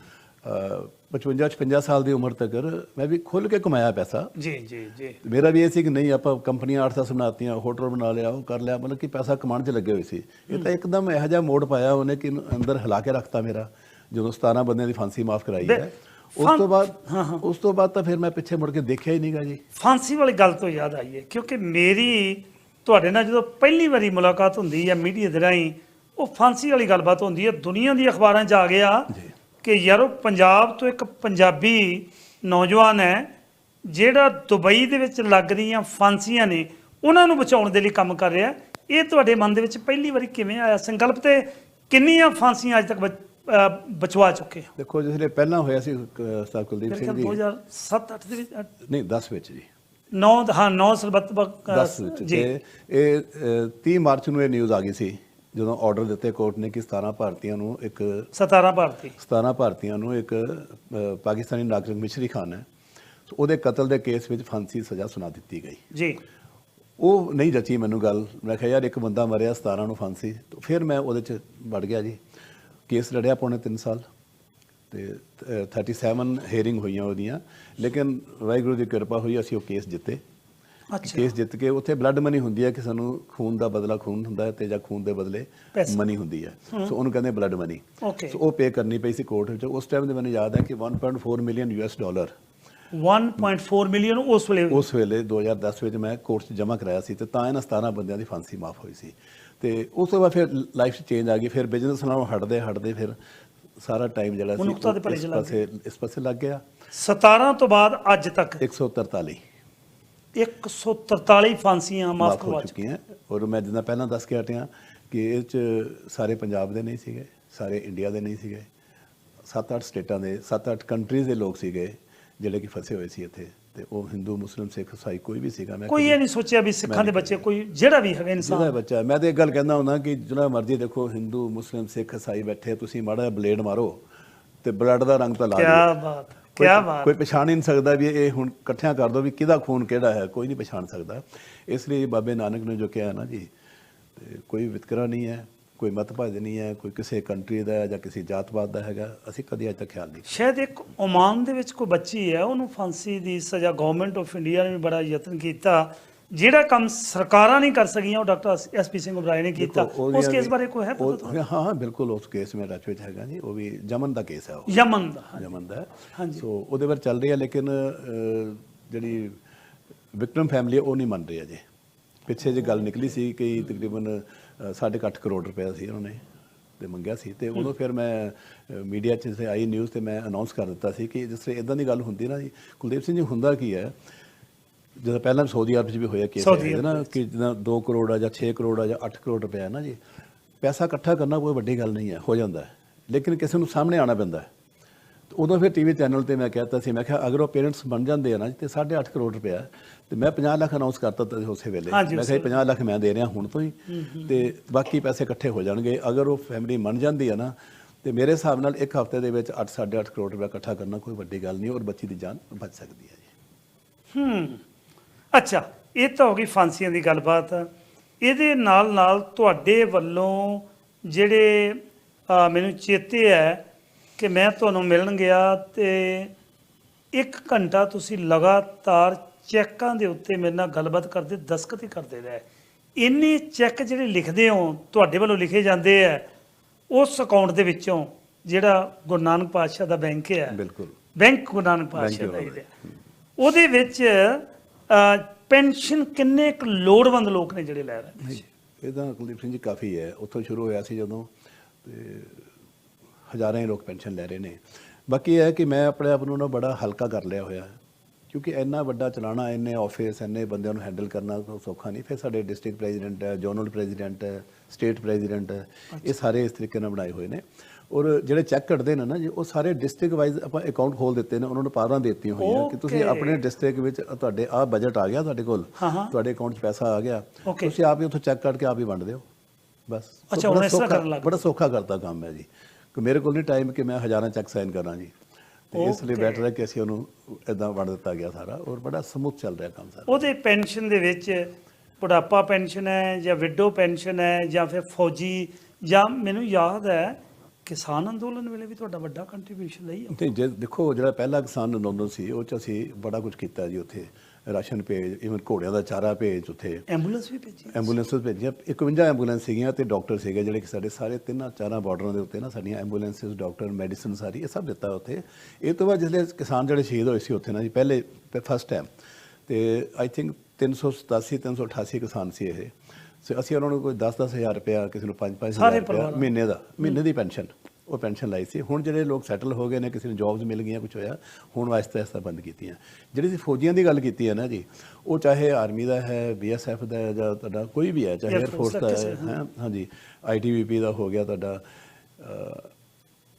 ਅ, 55 56 ਸਾਲ ਦੀ ਉਮਰ ਤੱਕ ਮੈਂ ਵੀ ਖੁੱਲ ਕੇ ਕਮਾਇਆ ਪੈਸਾ। ਜੀ ਜੀ ਜੀ। ਮੇਰਾ ਵੀ ਇਹ ਸੀ ਕਿ ਨਹੀਂ ਆਪਾਂ ਕੰਪਨੀਆਂ 8-10 ਬਣਾਤੀਆਂ ਹੋਟਲ ਬਣਾ ਲਿਆ ਉਹ ਕਰ ਲਿਆ ਮਤਲਬ ਕਿ ਪੈਸਾ ਕਮਾਉਣ 'ਚ ਲੱਗੇ ਹੋਏ ਸੀ। ਇਹ ਤਾਂ ਇੱਕਦਮ ਇਹੋ ਜਿਹਾ ਮੋੜ ਪਾਇਆ ਉਹਨੇ ਕਿ ਅੰਦਰ ਹਿਲਾ ਕੇ ਰੱਖਤਾ ਮੇਰਾ ਜਦੋਂ 17 ਬੰਦਿਆਂ ਦੀ ਫਾਂਸੀ ਮਾਫ ਕਰਾਈ ਹੈ। ਉਸ ਤੋਂ ਬਾਅਦ ਉਸ ਤੋਂ ਬਾਅਦ ਤਾਂ ਫਿਰ ਮੈਂ ਪਿੱਛੇ ਮੁੜ ਕੇ ਦੇਖਿਆ ਹੀ ਨਹੀਂਗਾ ਜੀ। ਫਾਂਸੀ ਵਾਲੀ ਗੱਲ ਤੋਂ ਯਾਦ ਆਈ ਹੈ ਕਿਉਂਕਿ ਮੇਰੀ ਤੁਹਾਡੇ ਨਾਲ ਜਦੋਂ ਪਹਿਲੀ ਵਾਰੀ ਮੁਲਾਕਾਤ ਹੁੰਦੀ ਹੈ ਮੀਡੀਆ ਦੇ ਰਾਹੀਂ ਉਹ ਫਾਂਸੀ ਵਾਲੀ ਗੱਲਬਾਤ ਹੁੰਦੀ ਹੈ ਦੁਨੀਆ ਦੀ ਅਖਬਾਰਾਂ 'ਚ ਆ ਗਿਆ ਕਿ ਯਾਰੋ ਪੰਜਾਬ ਤੋਂ ਇੱਕ ਪੰਜਾਬੀ ਨੌਜਵਾਨ ਹੈ ਜਿਹੜਾ ਦੁਬਈ ਦੇ ਵਿੱਚ ਲੱਗ ਰਹੀਆਂ ਫਾਂਸੀਆਂ ਨੇ ਉਹਨਾਂ ਨੂੰ ਬਚਾਉਣ ਦੇ ਲਈ ਕੰਮ ਕਰ ਰਿਹਾ। ਇਹ ਤੁਹਾਡੇ ਮਨ ਦੇ ਵਿੱਚ ਪਹਿਲੀ ਵਾਰੀ ਕਿਵੇਂ ਆਇਆ? ਸੰਕਲਪ ਤੇ ਕਿੰਨੀਆਂ ਫਾਂਸੀਆਂ ਅੱਜ ਤੱਕ ਬਚਵਾ ਚੁੱਕੇ ਹੋ। ਦੇਖੋ ਜਿਸ ਵੇਲੇ ਪਹਿਲਾਂ ਹੋਇਆ ਸੀ ਸਰ ਕੁਲਦੀਪ ਸਿੰਘ ਜੀ। 2007-8 ਦੇ ਵਿੱਚ ਨਹੀਂ 10 ਵਿੱਚ ਜੀ। 9 ਹਾਂ 9 ਸਰਬੱਤ ਬਕ- 10 ਵਿੱਚ ਜੀ। ਇਹ ਅ, 30 ਮਾਰਚ ਨੂੰ ਇਹ ਨਿਊਜ਼ ਆ ਗਈ ਸੀ ਜਦੋਂ ਆਰਡਰ ਦਿੱਤੇ ਕੋਰਟ ਨੇ ਕਿ 17 ਭਾਰਤੀਆਂ ਨੂੰ ਇੱਕ 17 ਭਾਰਤੀ। 17 ਭਾਰਤੀਆਂ ਨੂੰ ਇੱਕ ਪਾਕਿਸਤਾਨੀ ਨਾਗਰਿਕ ਮਿਸ਼ਰੀ ਖਾਨ ਹੈ। ਉਹਦੇ ਕਤਲ ਦੇ ਕੇਸ ਵਿੱਚ ਫਾਂਸੀ ਸਜ਼ਾ ਸੁਣਾ ਦਿੱਤੀ ਗਈ। ਜੀ। ਉਹ ਨਹੀਂ ਜੱਚੀ ਮੈਨੂੰ ਗੱਲ। ਮੈਂ ਕਿਹਾ ਯਾਰ ਇੱਕ ਬੰਦਾ ਮਰਿਆ 17 ਨੂੰ ਫਾਂਸੀ। ਫਿਰ ਮੈਂ ਉਹਦੇ ਚ ਵੜ ਗਿਆ ਜੀ। ਕੇਸ ਲੜਿਆ ਪੌਣੇ 3 ਸਾਲ ਤੇ ਅ, 37 ਹੀਅਰਿੰਗ ਹੋਈਆਂ ਉਹਦੀਆਂ ਲੇਕਿਨ ਵਾਹਿਗੁਰੂ ਦੀ ਕਿਰਪਾ ਹੋਈ ਅਸੀਂ ਉਹ ਕੇਸ ਜਿੱਤੇ। ਅੱਛਾ। ਕੇਸ ਜਿੱਤ ਕੇ ਉੱਥੇ ਬਲੱਡ ਮਨੀ ਹੁੰਦੀ ਹੈ ਕਿ ਸਾਨੂੰ ਖੂਨ ਦਾ ਬਦਲਾ ਖੂਨ ਹੁੰਦਾ ਹੈ ਤੇ ਜਾਂ ਖੂਨ ਦੇ ਬਦਲੇ। ਮਨੀ ਹੁੰਦੀ ਹੈ। ਸੋ ਉਹਨੂੰ ਕਹਿੰਦੇ ਬਲੱਡ ਮਨੀ ਸੋ ਉਹ ਪੇ ਕਰਨੀ ਪਈ ਸੀ ਕੋਰਟ ਵਿੱਚ। ਉਸ ਟਾਈਮ ਦੇ ਮੈਨੂੰ ਯਾਦ ਹੈ ਕਿ 1.4 ਮਿਲੀਅਨ ਯੂਐਸ ਡਾਲਰ 1.4 ਮਿਲੀਅਨ ਉਸ ਵੇਲੇ। ਉਸ ਵੇਲੇ 2010 ਵਿੱਚ ਮੈਂ ਕੋਰਟ 'ਚ ਜਮ੍ਹਾਂ ਕਰਾਇਆ ਸੀ ਤੇ ਤਾਂ ਇਹਨਾਂ 17 ਬੰਦਿਆਂ ਦੀ ਫਾਂਸੀ ਮਾਫ ਹੋਈ ਸੀ। ਤੇ ਉਸ ਤੋਂ ਬਾਅਦ ਫਿਰ ਲਾਈਫ 'ਚ ਚੇਂਜ ਆ ਗਈ ਫਿਰ ਬਿਜ਼ਨਸ ਨਾਲੋਂ ਹਟਦੇ ਹਟਦੇ ਫਿਰ ਸਾਰਾ ਟਾਈਮ ਜਿਹੜਾ ਸੀ ਮਨੁੱਖਤਾ ਦੇ ਇਸ ਲੱਗ ਪਾਸੇ ਇਸ ਪਾਸੇ ਲੱਗ ਗਿਆ। 17 ਤੋਂ ਬਾਅਦ ਅੱਜ ਤੱਕ 143 143 ਫਾਂਸੀਆਂ ਮਾਫ ਮਾਫ ਹੋ ਕਰਵਾ ਚੁੱਕੇ ਚੁੱਕੀਆਂ ਔਰ ਮੈਂ ਜਿੱਦਾਂ ਪਹਿਲਾਂ ਦੱਸ ਕੇ ਹਟਿਆ ਕਿ ਇਹ 'ਚ ਸਾਰੇ ਪੰਜਾਬ ਦੇ ਨਹੀਂ ਸੀਗੇ ਸਾਰੇ ਇੰਡੀਆ ਦੇ ਨਹੀਂ ਸੀਗੇ। 7-8 ਸਟੇਟਾਂ ਦੇ 7-8 ਕੰਟਰੀਜ਼ ਦੇ ਲੋਕ ਸੀਗੇ ਜਿਹੜੇ ਕਿ ਫਸੇ ਹੋਏ ਸੀ ਇੱਥੇ। ਤੇ ਉਹ ਹਿੰਦੂ ਮੁਸਲਿਮ ਸਿੱਖ ਈਸਾਈ ਕੋਈ ਵੀ ਸੀਗਾ ਮੈਂ ਕੋਈ ਇਹ ਨਹੀਂ ਸੋਚਿਆ ਵੀ ਸਿੱਖਾਂ ਦੇ ਬੱਚੇ ਕੋਈ ਜਿਹੜਾ ਵੀ ਜਿਹਦਾ ਇਨਸਾਨ। ਬੱਚਾ ਮੈਂ ਤੇ ਇੱਕ ਗੱਲ ਕਹਿੰਦਾ ਹੁੰਦਾ ਕਿ ਜਿਹੜਾ ਮਰਜ਼ੀ ਦੇਖੋ ਹਿੰਦੂ ਮੁਸਲਿਮ ਸਿੱਖ ਈਸਾਈ ਬੈਠੇ ਤੁਸੀਂ ਮਾੜਾ ਬਲੇਡ ਮਾਰੋ ਤੇ ਬਲੱਡ ਦਾ ਰੰਗ ਤਾਂ ਲਾ ਕੀ ਦਿਓ ਬਾਤ ਕੋਈ- ਕੀ ਬਾਤ। ਕੋਈ ਪਛਾਣ ਹੀ ਨਹੀਂ ਸਕਦਾ ਵੀ ਇਹ ਹੁਣ ਇਕੱਠਿਆਂ ਕਰ ਦੋ ਵੀ ਕਿਹਦਾ ਖੂਨ ਕਿਹੜਾ ਹੈ ਕੋਈ ਨਹੀਂ ਪਛਾਣ ਸਕਦਾ। ਇਸ ਲਈ ਬਾਬੇ ਨਾਨਕ ਨੇ ਜੋ ਕਿਹਾ ਨਾ ਜੀ ਤੇ ਕੋਈ ਵਿਤਕਰਾ ਨਹੀਂ ਹੈ। ਕੋਈ ਮਤਭੇਦ ਨਹੀਂ ਹੈ ਕੋਈ ਕਿਸੇ ਕੰਟਰੀ ਦਾ ਜਾਂ ਕਿਸੇ ਜਾਤਪਾਤ ਦਾ ਹੈਗਾ ਅਸੀਂ ਕਦੀ ਅੱਜ ਤੱਕ ਖਿਆਲ ਨਹੀਂ ਸ਼ਾਇਦ ਇੱਕ ਓਮਾਨ ਦੇ ਵਿੱਚ ਕੋਈ ਬੱਚੀ ਹੈ ਉਹਨੂੰ ਫਾਂਸੀ ਦੀ ਸਜ਼ਾ ਗਵਰਨਮੈਂਟ ਆਫ ਇੰਡੀਆ ਨੇ ਵੀ ਬੜਾ ਯਤਨ ਕੀਤਾ। ਜਿਹੜਾ ਕੰਮ ਸਰਕਾਰਾਂ ਨਹੀਂ ਕਰ ਸਕੀਆਂ ਉਹ ਡਾਕਟਰ ਐਸਪੀ ਸਿੰਘ ਉਬਰਾਏ ਨੇ ਕੀਤਾ। ਉਸ ਕੇਸ ਬਾਰੇ ਕੋਈ ਹੈ ਪਤਾ ਤੁਹਾਨੂੰ? ਹਾਂ ਬਿਲਕੁਲ ਉਸ ਕੇਸ ਮੇਂ ਟੱਚ ਵਿੱਚ ਹੈਗਾ ਜੀ ਉਹ ਵੀ ਜਮਨ ਦਾ ਕੇਸ ਹੈ ਉਹ। ਯਮਨ ਦਾ ਜਮਨ ਦਾ। ਹਾਂਜੀ। ਸੋ ਉਹਦੇ ਬਾਰੇ ਚੱਲ ਰਹੀ ਹੈ ਲੇਕਿਨ ਜਿਹੜੀ ਵਿਕਟਮ ਫੈਮਿਲੀ ਉਹ ਨਹੀਂ ਮੰਨ ਰਹੀ ਅਜੇ। ਪਿੱਛੇ ਜੇ ਗੱਲ ਨਿਕਲੀ ਸੀ ਕਿ ਤਕਰੀਬਨ ਸਾਢੇ ਕੁ ਅੱਠ ਕਰੋੜ ਰੁਪਏ ਸੀ ਉਹਨਾਂ ਨੇ ਤੇ ਮੰਗਿਆ ਸੀ ਤੇ ਉਦੋਂ ਫਿਰ ਮੈਂ ਮੀਡੀਆ 'ਚ ਜਿਵੇਂ ਆਈ ਨਿਊਜ਼ ਤੇ ਮੈਂ ਅਨਾਉਂਸ ਕਰ ਦਿੱਤਾ ਸੀ ਕਿ ਜਿਸ ਤਰ੍ਹਾਂ ਇਦਾਂ ਦੀ ਗੱਲ ਹੁੰਦੀ ਨਾ ਜੀ ਕੁਲਦੀਪ ਸਿੰਘ ਜੀ ਹੁੰਦਾ ਕੀ ਹੈ? ਜਦੋਂ ਪਹਿਲਾਂ ਸਾਊਦੀ ਅਰਬ 'ਚ ਵੀ ਹੋਇਆ ਕੇਸ ਹੈ ਨਾ ਕਿ ਜਿੱਦਾਂ 2 ਕਰੋੜ ਆ ਜਾਂ 6 ਕਰੋੜ ਆ ਜਾਂ 8 ਕਰੋੜ ਰੁਪਏ ਹੈ ਨਾ ਜੀ ਪੈਸਾ ਇਕੱਠਾ ਕਰਨਾ ਕੋਈ ਵੱਡੀ ਗੱਲ ਨਹੀਂ ਹੈ ਹੋ ਜਾਂਦਾ ਹੈ। ਲੇਕਿਨ ਕਿਸੇ ਨੂੰ ਸਾਹਮਣੇ ਆਣਾ ਪੈਂਦਾ ਹੈ। ਉਦੋਂ ਫਿਰ ਟੀਵੀ ਚੈਨਲ ਤੇ ਮੈਂ ਕਹਿਤਾ ਸੀ ਮੈਂ ਕਿਹਾ ਅਗਰ ਉਹ ਪੇਰੈਂਟਸ ਬਣ ਜਾਂਦੇ ਆ ਨਾ ਤੇ 8.5 ਕਰੋੜ ਰੁਪਇਆ ਤੇ ਮੈਂ 50 ਲੱਖ ਅਨਾਉਂਸ ਕਰਤਾ ਤਾ ਉਸੇ ਵੇਲੇ। ਮੈਂ ਕਿਹਾ 50 ਲੱਖ ਮੈਂ ਦੇ ਰਿਹਾ ਹੁਣ ਤੋਂ ਹੀ। ਤੇ ਬਾਕੀ ਪੈਸੇ ਇਕੱਠੇ ਹੋ ਜਾਣਗੇ। ਅਗਰ ਉਹ ਫੈਮਿਲੀ ਬਣ ਜਾਂਦੀ ਆ ਨਾ ਤੇ ਮੇਰੇ ਹਿਸਾਬ ਨਾਲ ਇੱਕ ਹਫ਼ਤੇ ਦੇ ਵਿੱਚ 8 8.5 ਕਰੋੜ ਰੁਪਇਆ ਇਕੱਠਾ ਕਰਨਾ ਕੋਈ ਵੱਡੀ ਗੱਲ ਨਹੀਂ ਔਰ ਬੱਚੀ ਦੀ ਜਾਨ ਬਚ ਸਕਦੀ ਹੈ ਜੀ। ਹੂੰ। ਅੱਛਾ ਇਹ ਤਾਂ ਹੋ ਗਈ ਫਾਂਸੀਆਂ ਦੀ ਗੱਲਬਾਤ। ਇਹਦੇ ਨਾਲ ਨਾਲ ਤੁਹਾਡੇ ਵੱਲੋਂ ਜਿਹੜੇ ਮੈਨੂੰ ਚੇਤੇ ਹੈ ਕਿ ਮੈਂ ਤੁਹਾਨੂੰ ਮਿਲਣ ਗਿਆ ਤੇ ਇੱਕ ਘੰਟਾ ਤੁਸੀਂ ਲਗਾਤਾਰ ਚੈੱਕਾਂ ਦੇ ਉੱਤੇ ਮੇਰੇ ਨਾਲ ਗੱਲਬਾਤ ਕਰਦੇ ਦਸਖਤ ਹੀ ਕਰਦੇ ਰਹੇ। ਇੰਨੇ ਚੈੱਕ ਜਿਹੜੇ ਲਿਖਦੇ ਹੋ ਤੁਹਾਡੇ ਵੱਲੋਂ ਲਿਖੇ ਜਾਂਦੇ ਆ ਉਸ ਅਕਾਊਂਟ ਦੇ ਵਿੱਚੋਂ ਜਿਹੜਾ ਗੁਰੂ ਨਾਨਕ ਪਾਤਸ਼ਾਹ ਦਾ ਬੈਂਕ ਹੈ ਬਿਲਕੁਲ। ਬੈਂਕ ਗੁਰੂ ਨਾਨਕ ਪਾਤਸ਼ਾਹ ਦਾ ਹੀ ਉਹਦੇ ਵਿੱਚ ਪੈਨਸ਼ਨ ਕਿੰਨੇ ਕੁ ਲੋੜਵੰਦ ਲੋਕ ਨੇ ਜਿਹੜੇ ਲੈ ਰਹੇ ਨੇ? ਇਹਦਾ ਕੁਲਦੀਪ ਸਿੰਘ ਜੀ ਕਾਫੀ ਹੈ। ਉੱਥੋਂ ਸ਼ੁਰੂ ਹੋਇਆ ਸੀ ਜਦੋਂ ਤੇ ਹਜ਼ਾਰਾਂ ਹੀ ਲੋਕ ਪੈਨਸ਼ਨ ਲੈ ਰਹੇ ਨੇ। ਬਾਕੀ ਇਹ ਹੈ ਕਿ ਮੈਂ ਆਪਣੇ ਆਪ ਨੂੰ ਨਾ ਬੜਾ ਹਲਕਾ ਕਰ ਲਿਆ ਹੋਇਆ। ਹੈ। ਕਿਉਂਕਿ ਇੰਨਾ ਵੱਡਾ ਚਲਾਣਾ ਇੰਨੇ ਆਫਿਸ ਇੰਨੇ ਬੰਦਿਆਂ ਨੂੰ ਹੈਂਡਲ ਕਰਨਾ ਸੌਖਾ ਨਹੀਂ। ਫਿਰ ਸਾਡੇ ਡਿਸਟ੍ਰਿਕਟ ਪ੍ਰੈਜ਼ੀਡੈਂਟ ਹੈ ਜ਼ੋਨਲ ਪ੍ਰੈਜ਼ੀਡੈਂਟ ਹੈ ਸਟੇਟ ਪ੍ਰੈਜ਼ੀਡੈਂਟ ਹੈ ਇਹ ਸਾਰੇ ਇਸ ਤਰੀਕੇ ਨਾਲ ਬਣਾਏ ਹੋਏ ਨੇ। ਔਰ ਜਿਹੜੇ ਚੈੱਕ ਕੱਢਦੇ ਨੇ ਨਾ ਜੀ ਉਹ ਸਾਰੇ ਡਿਸਟ੍ਰਿਕਟ ਵਾਈਜ਼ ਆਪਾਂ ਅਕਾਊਂਟ ਖੋਲ ਦਿੱਤੇ ਨੇ ਉਹਨਾਂ ਨੂੰ ਪਾਵਰਾਂ ਦੇ ਦਿੱਤੀਆਂ ਹੋਈਆਂ ਕਿ ਤੁਸੀਂ. ਆਪਣੇ ਡਿਸਟ੍ਰਿਕਟ ਵਿੱਚ ਤੁਹਾਡੇ ਆਹ ਬਜਟ ਆ ਗਿਆ ਤੁਹਾਡੇ ਕੋਲ। ਤੁਹਾਡੇ ਅਕਾਊਂਟ 'ਚ ਪੈਸਾ ਆ ਗਿਆ. ਤੁਸੀਂ ਆਪ ਹੀ ਉੱਥੋਂ ਚੈੱਕ ਕਰਕੇ ਆਪ ਹੀ ਵੰਡ ਦਿਓ। ਬਸ। ਅੱਛਾ, ਹੁਣ ਇਸ ਤਰ੍ਹਾਂ ਕਰਨ ਲੱਗ ਬੜਾ ਸੌਖਾ ਕਰਤਾ ਕੰਮ ਹੈ ਜੀ। ਕਿ ਮੇਰੇ ਕੋਲ ਨਹੀਂ ਟਾਈਮ ਕਿ ਮੈਂ ਹਜ਼ਾਰਾਂ ਚੈੱਕ ਸਾਈਨ ਕਰਾਂ ਜੀ। ਤੇ ਇਸ ਲਈ. ਬੈਟਰ ਹੈ ਕਿ ਅਸੀਂ ਉਹਨੂੰ ਇਦਾਂ ਵੰਡ ਦਿੱਤਾ ਗਿਆ ਸਾਰਾ ਔਰ ਬੜਾ ਸਮੂਥ ਚੱਲ ਰਿਹਾ ਕੰਮ ਸਾਰਾ। ਉਹਦੇ ਪੈਨਸ਼ਨ ਦੇ ਵਿੱਚ ਬੁਢਾਪਾ ਪੈਨਸ਼ਨ ਹੈ ਜਾਂ ਵਿਡੋ ਪੈਨਸ਼ਨ ਹੈ ਜਾਂ ਫਿਰ ਫੌਜੀ ਜਾਂ ਮੈਨੂੰ ਯਾਦ ਹੈ ਕਿਸਾਨ ਅੰਦੋਲਨ ਵੇਲੇ ਵੀ ਤੁਹਾਡਾ ਵੱਡਾ ਕੰਟਰੀਬਿਊਸ਼ਨ ਲਈ ਹੈ ਤੇ ਜੇ ਦੇਖੋ ਜਿਹੜਾ ਪਹਿਲਾ ਕਿਸਾਨ ਅੰਦੋਲਨ ਸੀ ਉਹ ਚ ਅਸੀਂ ਬੜਾ ਕੁਝ ਕੀਤਾ ਜੀ ਉੱਥੇ। ਰਾਸ਼ਨ ਭੇਜ ਇਵਨ ਘੋੜਿਆਂ ਦਾ ਚਾਰਾ ਭੇਜ ਉੱਥੇ। ਐਂਬੂਲੈਂਸ ਵੀ ਭੇਜੀ ਐਂਬੂਲੈਂਸਸ ਭੇਜੀਆਂ। 51 ਐਂਬੂਲੈਂਸ ਸੀਗੀਆਂ ਤੇ ਡਾਕਟਰ ਸੀਗੇ ਜਿਹੜੇ ਕਿ ਸਾਡੇ ਸਾਰੇ ਤਿੰਨਾਂ ਚਾਰਾਂ ਬਾਰਡਰਾਂ ਦੇ ਉੱਤੇ ਨਾ ਸਾਡੀਆਂ ਐਂਬੂਲੈਂਸਸ ਡਾਕਟਰ ਮੈਡੀਸਨ ਸਾਰੀ ਇਹ ਸਭ ਦਿੱਤਾ ਉੱਥੇ। ਇਹ ਤੋਂ ਬਾਅਦ ਜਿਹੜੇ ਕਿਸਾਨ ਜਿਹੜੇ ਸ਼ਹੀਦ ਹੋਏ ਸੀ ਉੱਥੇ ਨਾ ਜੀ ਪਹਿਲੇ ਫਸਟ ਟਾਈਮ ਤੇ ਆਈ ਥਿੰਕ 387 388 ਕਿਸਾਨ ਸੀ ਇਹ। ਸੋ ਅਸੀਂ ਉਹਨਾਂ ਨੂੰ ਕੋਈ 10 ਹਜ਼ਾਰ ਰੁਪਇਆ ਕਿਸੇ ਨੂੰ 5-5 ਸਾਰੇ ਹਜ਼ਾਰ ਰੁਪਇਆ ਪਰਿਵਾਰਾਂ ਮਹੀਨੇ ਦਾ ਮਹੀਨੇ ਦੀ ਪੈਨਸ਼ਨ। ਉਹ ਪੈਨਸ਼ਨ ਲਾਈ ਸੀ। ਹੁਣ ਜਿਹੜੇ ਲੋਕ ਸੈਟਲ ਹੋ ਗਏ ਨੇ ਕਿਸੇ ਨੂੰ ਜੌਬਸ ਮਿਲ ਗਈਆਂ ਕੁਝ ਹੋਇਆ ਹੁਣ ਆਹਿਸਤਾ ਆਹਿਸਤਾ ਬੰਦ ਕੀਤੀਆਂ। ਜਿਹੜੀ ਸੀ ਫੌਜੀਆਂ ਦੀ ਗੱਲ ਕੀਤੀ ਹੈ ਨਾ ਜੀ ਉਹ ਚਾਹੇ ਆਰਮੀ ਦਾ ਹੈ ਬੀਐਸਐਫ ਦਾ ਹੈ ਜਾਂ ਤੁਹਾਡਾ ਕੋਈ ਵੀ ਹੈ ਚਾਹੇ 에ਅਰ ਫੋਰਸ ਦਾ ਹੈ ਹਾਂਜੀ ਆਈਟੀਬੀਪੀ ਦਾ ਹੋ ਗਿਆ ਤੁਹਾਡਾ